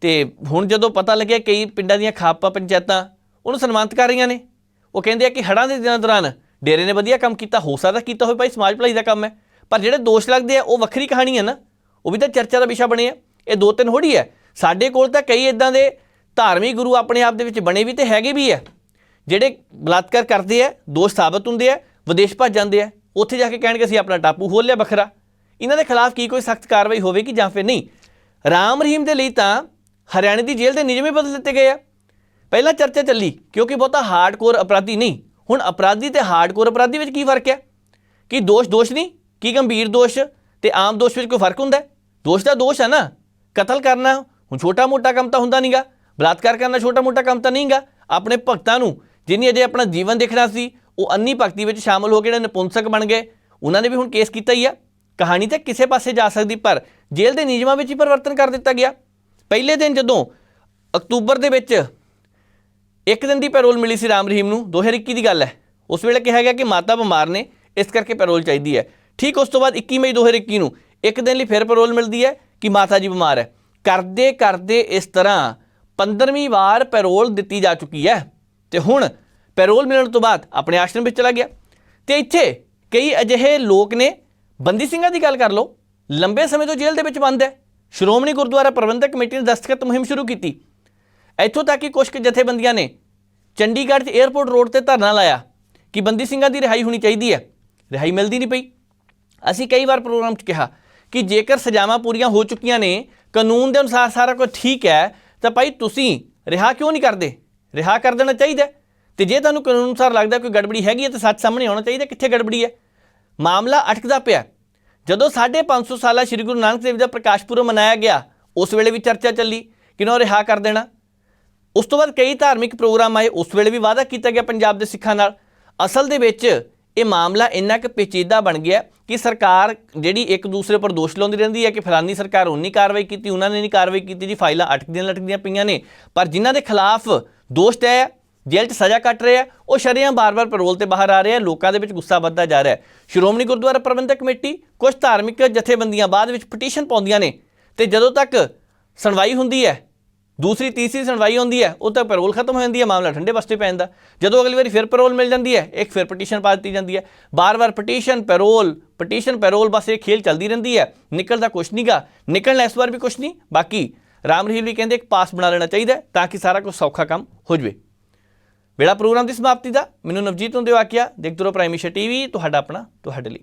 ਤੇ ਹੁਣ ਜਦੋਂ ਪਤਾ ਲੱਗਿਆ ਕਈ ਪਿੰਡਾਂ ਦੀਆਂ ਖਾਪਾ ਪੰਚਾਇਤਾਂ ਉਹਨੂੰ ਸਨਮਾਨਿਤ ਕਰ ਰਹੀਆਂ ਨੇ। ਉਹ ਕਹਿੰਦੇ ਆ ਕਿ ਹੜ੍ਹਾਂ ਦੇ ਦਿਨਾਂ ਦੌਰਾਨ ਡੇਰੇ ਨੇ ਵਧੀਆ ਕੰਮ ਕੀਤਾ, ਹੋ ਸਕਦਾ ਕੀਤਾ ਹੋਵੇ ਭਾਈ, ਸਮਾਜ ਭਲਾਈ ਦਾ ਕੰਮ ਹੈ। ਪਰ ਜਿਹੜੇ ਦੋਸ਼ ਲੱਗਦੇ ਆ, ਉਹ ਵੱਖਰੀ ਕਹਾਣੀ ਹੈ ਨਾ। ਉਹ ਵੀ ਤਾਂ ਚਰਚਾ ਦਾ ਵਿਸ਼ਾ ਬਣੇ ਆ। ਇਹ ਦੋ ਤਿੰਨ ਹੋੜੀ ਹੈ ਸਾਡੇ ਕੋਲ ਤਾਂ ਕਈ ਇਦਾਂ ਦੇ ਧਾਰਮਿਕ ਗੁਰੂ ਆਪਣੇ ਆਪ ਦੇ ਵਿੱਚ ਬਣੇ ਵੀ ਤੇ ਹੈਗੇ ਵੀ ਹੈ ਜਿਹੜੇ ਬਲਾਤਕਾਰ ਕਰਦੇ ਆ, ਦੋਸ਼ ਸਾਬਤ ਹੁੰਦੇ ਆ, ਵਿਦੇਸ਼ ਭੱਜ ਜਾਂਦੇ ਆ, ਉੱਥੇ ਜਾ ਕੇ ਕਹਿਣਗੇ ਅਸੀਂ ਆਪਣਾ ਟਾਪੂ ਖੋਲ ਲਿਆ ਵੱਖਰਾ। ਇਹਨਾਂ ਦੇ ਖਿਲਾਫ ਕੀ ਕੋਈ ਸਖਤ ਕਾਰਵਾਈ ਹੋਵੇਗੀ ਜਾਂ ਫਿਰ ਨਹੀਂ? ਰਾਮ ਰਹੀਮ ਦੇ ਲਈ ਤਾਂ ਹਰਿਆਣੇ ਦੀ ਜੇਲ੍ਹ ਦੇ ਨਿਯਮ ਹੀ ਬਦਲ ਦਿੱਤੇ ਗਏ ਆ। ਪਹਿਲਾਂ ਚਰਚਾ ਚੱਲੀ, ਕਿਉਂਕਿ ਬਹੁਤਾ ਹਾਰਡਕੋਰ ਅਪਰਾਧੀ ਨਹੀਂ। ਹੁਣ ਅਪਰਾਧੀ ਤੇ ਹਾਰਡਕੋਰ ਅਪਰਾਧੀ ਵਿੱਚ ਕੀ ਫ਼ਰਕ ਹੈ ਕੀ ਦੋਸ਼ ਦੋਸ਼ ਨਹੀਂ? ਕੀ ਗੰਭੀਰ ਦੋਸ਼? ਤੇ ਆਮ ਦੋਸ਼ ਵਿੱਚ ਕੋਈ ਫ਼ਰਕ ਹੁੰਦਾ? ਦੋਸ਼ ਦਾ ਦੋਸ਼ ਹੈ ਨਾ। ਕਤਲ ਕਰਨਾ, ਹੁਣ ਛੋਟਾ ਮੋਟਾ ਕੰਮ ਤਾਂ ਹੁੰਦਾ ਨਹੀਂਗਾ ਬਲਾਤਕਾਰ ਕਰਨਾ, ਛੋਟਾ ਮੋਟਾ ਕੰਮ ਤਾਂ ਨਹੀਂਗਾ। ਆਪਣੇ ਭਗਤਾਂ ਨੂੰ ਜਿਨੀ ਅਜੇ ਆਪਣਾ ਜੀਵਨ ਦੇਖਣਾ ਸੀ, ਉਹ ਅੰਨੀ ਭਗਤੀ ਵਿੱਚ ਸ਼ਾਮਲ ਹੋ ਕੇ ਜਿਹੜੇ ਨਪੁੰਸਕ ਬਣ ਗਏ, ਉਹਨਾਂ ਨੇ ਵੀ ਹੁਣ ਕੇਸ ਕੀਤਾ ਹੀ ਆ। ਕਹਾਣੀ ਤਾਂ ਕਿਸੇ ਪਾਸੇ ਜਾ ਸਕਦੀ, ਪਰ ਜੇਲ੍ਹ ਦੇ ਨਿਯਮਾਂ ਵਿੱਚ ਹੀ ਪਰਿਵਰਤਨ ਕਰ ਦਿੱਤਾ ਗਿਆ। ਪਹਿਲੇ ਦਿਨ ਜਦੋਂ ਅਕਤੂਬਰ ਦੇ ਵਿੱਚ ਇੱਕ ਦਿਨ ਦੀ ਪੈਰੋਲ ਮਿਲੀ ਸੀ ਰਾਮ ਰਹੀਮ ਨੂੰ 2021 ਦੀ ਗੱਲ ਹੈ। ਉਸ ਵੇਲੇ ਕਿਹਾ ਗਿਆ ਕਿ ਮਾਤਾ ਬਿਮਾਰ ਨੇ, ਇਸ ਕਰਕੇ ਪੈਰੋਲ ਚਾਹੀਦੀ ਹੈ। ਠੀਕ ਉਸ ਤੋਂ ਬਾਅਦ 21 ਮਈ 2021 ਨੂੰ ਇੱਕ ਦਿਨ ਲਈ ਫਿਰ ਪੈਰੋਲ ਮਿਲਦੀ ਹੈ ਕਿ ਮਾਤਾ ਜੀ ਬਿਮਾਰ ਹੈ। ਕਰਦੇ ਕਰਦੇ ਇਸ ਤਰ੍ਹਾਂ 15ਵੀਂ ਵਾਰ ਪੈਰੋਲ ਦਿੱਤੀ ਜਾ ਚੁੱਕੀ ਹੈ। ਤੇ ਹੁਣ ਪੈਰੋਲ ਮਿਲਣ ਤੋਂ ਬਾਅਦ ਆਪਣੇ ਆਸ਼ਰਮ ਵਿੱਚ ਚਲਾ ਗਿਆ। ਤੇ ਇੱਥੇ ਕਈ ਅਜਿਹੇ ਲੋਕ ਨੇ, ਬੰਦੀ ਸਿੰਘਾਂ ਦੀ ਗੱਲ ਕਰ ਲਓ, ਲੰਬੇ ਸਮੇਂ ਤੋਂ ਜੇਲ੍ਹ ਦੇ ਵਿੱਚ ਬੰਦ ਹੈ। ਸ਼੍ਰੋਮਣੀ ਗੁਰਦੁਆਰਾ ਪ੍ਰਬੰਧਕ ਕਮੇਟੀ ਨੇ ਦਸਤਖਤ ਮੁਹਿੰਮ ਸ਼ੁਰੂ ਕੀਤੀ। ਇੱਥੋਂ ਤੱਕ ਕਿ ਕੁਝ ਕੁ ਜਥੇਬੰਦੀਆਂ ਨੇ ਚੰਡੀਗੜ੍ਹ 'ਚ 에ਅਰਪੋਰਟ ਰੋਡ ਤੇ ਧਰਨਾ ਲਾਇਆ ਕਿ ਬੰਦੀ ਸਿੰਘਾਂ ਦੀ ਰਿਹਾਈ ਹੋਣੀ ਚਾਹੀਦੀ ਹੈ। ਰਿਹਾਈ ਮਿਲਦੀ ਨਹੀਂ ਪਈ। ਅਸੀਂ ਕਈ ਵਾਰ ਪ੍ਰੋਗਰਾਮ 'ਚ ਕਿਹਾ ਕਿ ਜੇਕਰ ਸਜ਼ਾਵਾਂ ਪੂਰੀਆਂ ਹੋ ਚੁੱਕੀਆਂ ਨੇ, ਕਾਨੂੰਨ ਦੇ ਅਨੁਸਾਰ ਸਾਰਾ ਕੁਝ ਠੀਕ ਹੈ, ਤਾਂ ਭਾਈ ਤੁਸੀਂ ਰਿਹਾ ਕਿਉਂ ਨਹੀਂ ਕਰਦੇ? ਰਿਹਾ ਕਰ ਦੇਣਾ ਚਾਹੀਦਾ ਹੈ। ਤੇ ਜੇ ਤੁਹਾਨੂੰ ਕਾਨੂੰਨ ਅਨੁਸਾਰ ਲੱਗਦਾ ਕੋਈ ਗੜਬੜੀ ਹੈਗੀ ਹੈ ਤਾਂ ਸੱਚ ਸਾਹਮਣੇ ਆਉਣਾ ਚਾਹੀਦਾ ਕਿੱਥੇ ਗੜਬੜੀ ਹੈ। ਮਾਮਲਾ ਅਟਕਦਾ ਪਿਆ ਜਦੋਂ 550 ਸਾਲਾ ਸ੍ਰੀ ਗੁਰੂ ਨਾਨਕ ਦੇਵ ਦਾ ਪ੍ਰਕਾਸ਼ ਪੁਰਬ ਮਨਾਇਆ ਗਿਆ, ਉਸ ਵੇਲੇ ਵੀ ਚਰਚਾ ਚੱਲੀ ਕਿ ਨਾ ਰਿਹਾ ਕਰ ਦੇਣਾ? ਉਸ ਤੋਂ ਬਾਅਦ ਕਈ ਧਾਰਮਿਕ ਪ੍ਰੋਗਰਾਮ ਆਏ, ਉਸ ਵੇਲੇ ਵੀ ਵਾਅਦਾ ਕੀਤਾ ਗਿਆ ਪੰਜਾਬ ਦੇ ਸਿੱਖਾਂ ਨਾਲ। ਅਸਲ ਦੇ ਵਿੱਚ ਇਹ ਮਾਮਲਾ ਇੰਨਾ ਕੁ ਪੇਚੀਦਾ ਬਣ ਗਿਆ ਕਿ ਸਰਕਾਰ ਜਿਹੜੀ ਇੱਕ ਦੂਸਰੇ ਪਰ ਦੋਸ਼ ਲਾਉਂਦੀ ਰਹਿੰਦੀ ਹੈ ਕਿ ਫਲਾਨੀ ਸਰਕਾਰ ਉਹਨੀ ਕਾਰਵਾਈ ਕੀਤੀ, ਉਹਨਾਂ ਨੇ ਨਹੀਂ ਕਾਰਵਾਈ ਕੀਤੀ, ਜੀ ਫਾਈਲਾਂ ਅਟਕਦੀਆਂ ਲਟਕਦੀਆਂ ਪਈਆਂ ਨੇ। ਪਰ ਜਿਨ੍ਹਾਂ ਦੇ ਖਿਲਾਫ ਦੋਸ਼ ਹੈ, ਜੇਲ੍ਹ 'ਚ ਸਜ਼ਾ ਕੱਟ ਰਿਹਾ ਉਹ ਸ਼ਰਿਆਂ ਬਾਰ-ਬਾਰ ਪੈਰੋਲ ਤੇ ਬਾਹਰ ਆ ਰਿਹਾ ਲੋਕਾਂ ਦੇ ਵਿੱਚ ਗੁੱਸਾ ਵੱਧਦਾ ਜਾ ਰਿਹਾ ਸ਼੍ਰੋਮਣੀ ਗੁਰਦੁਆਰਾ ਪ੍ਰਬੰਧਕ ਕਮੇਟੀ ਕੁਝ ਧਾਰਮਿਕ ਜਥੇਬੰਦੀਆਂ ਬਾਅਦ ਵਿੱਚ ਪਟੀਸ਼ਨ ਪਾਉਂਦੀਆਂ ਨੇ ਤੇ ਜਦੋਂ ਤੱਕ ਸੁਣਵਾਈ ਹੁੰਦੀ ਹੈ, ਦੂਸਰੀ, ਤੀਸਰੀ ਸੁਣਵਾਈ ਹੁੰਦੀ ਹੈ ਉਹ ਤੱਕ ਪੈਰੋਲ ਖਤਮ ਹੋ ਜਾਂਦੀ ਹੈ, ਮਾਮਲਾ ਠੰਡੇ ਬਸਤੇ ਪੈ ਜਾਂਦਾ। ਜਦੋਂ ਅਗਲੀ ਵਾਰੀ ਫਿਰ ਪੈਰੋਲ ਮਿਲ ਜਾਂਦੀ ਹੈ, ਇੱਕ ਫਿਰ ਪਟੀਸ਼ਨ ਪਾ ਦਿੱਤੀ ਜਾਂਦੀ ਹੈ। ਬਾਰ-ਬਾਰ ਪਟੀਸ਼ਨ ਪੈਰੋਲ ਪਟੀਸ਼ਨ ਪੈਰੋਲ ਬਸ ਇਹ ਖੇਲ ਚੱਲਦੀ ਰਹਿੰਦੀ ਹੈ। ਨਿਕਲਦਾ ਕੁਛ ਨਹੀਂਗਾ ਨਿਕਲਣਾ ਇਸ ਵਾਰ ਵੀ ਕੁਛ ਨਹੀਂ, ਬਾਕੀ ਰਾਮ ਰਹੀਲ ਵੀ ਕਹਿੰਦੇ ਇੱਕ ਪਾਸ ਬਣਾ ਲੈਣਾ ਚਾਹੀਦਾ ਤਾਂ ਕਿ ਸਾਰਾ ਕੁਝ ਸੌਖਾ ਕੰਮ ਹੋ ਜਵੇ। ਵੇਲਾ ਪ੍ਰੋਗਰਾਮ ਦੀ ਸਮਾਪਤੀ ਦਾ, ਮੈਨੂੰ ਨਵਜੀਤ ਹੁੰਦੇ ਆਖਿਆ, ਦੇਖਦੇ ਰਹੋ ਪ੍ਰਾਈਮ ਏਸ਼ੀਆ ਟੀਵੀ ਤੁਹਾਡਾ ਆਪਣਾ, ਤੁਹਾਡੇ ਲਈ।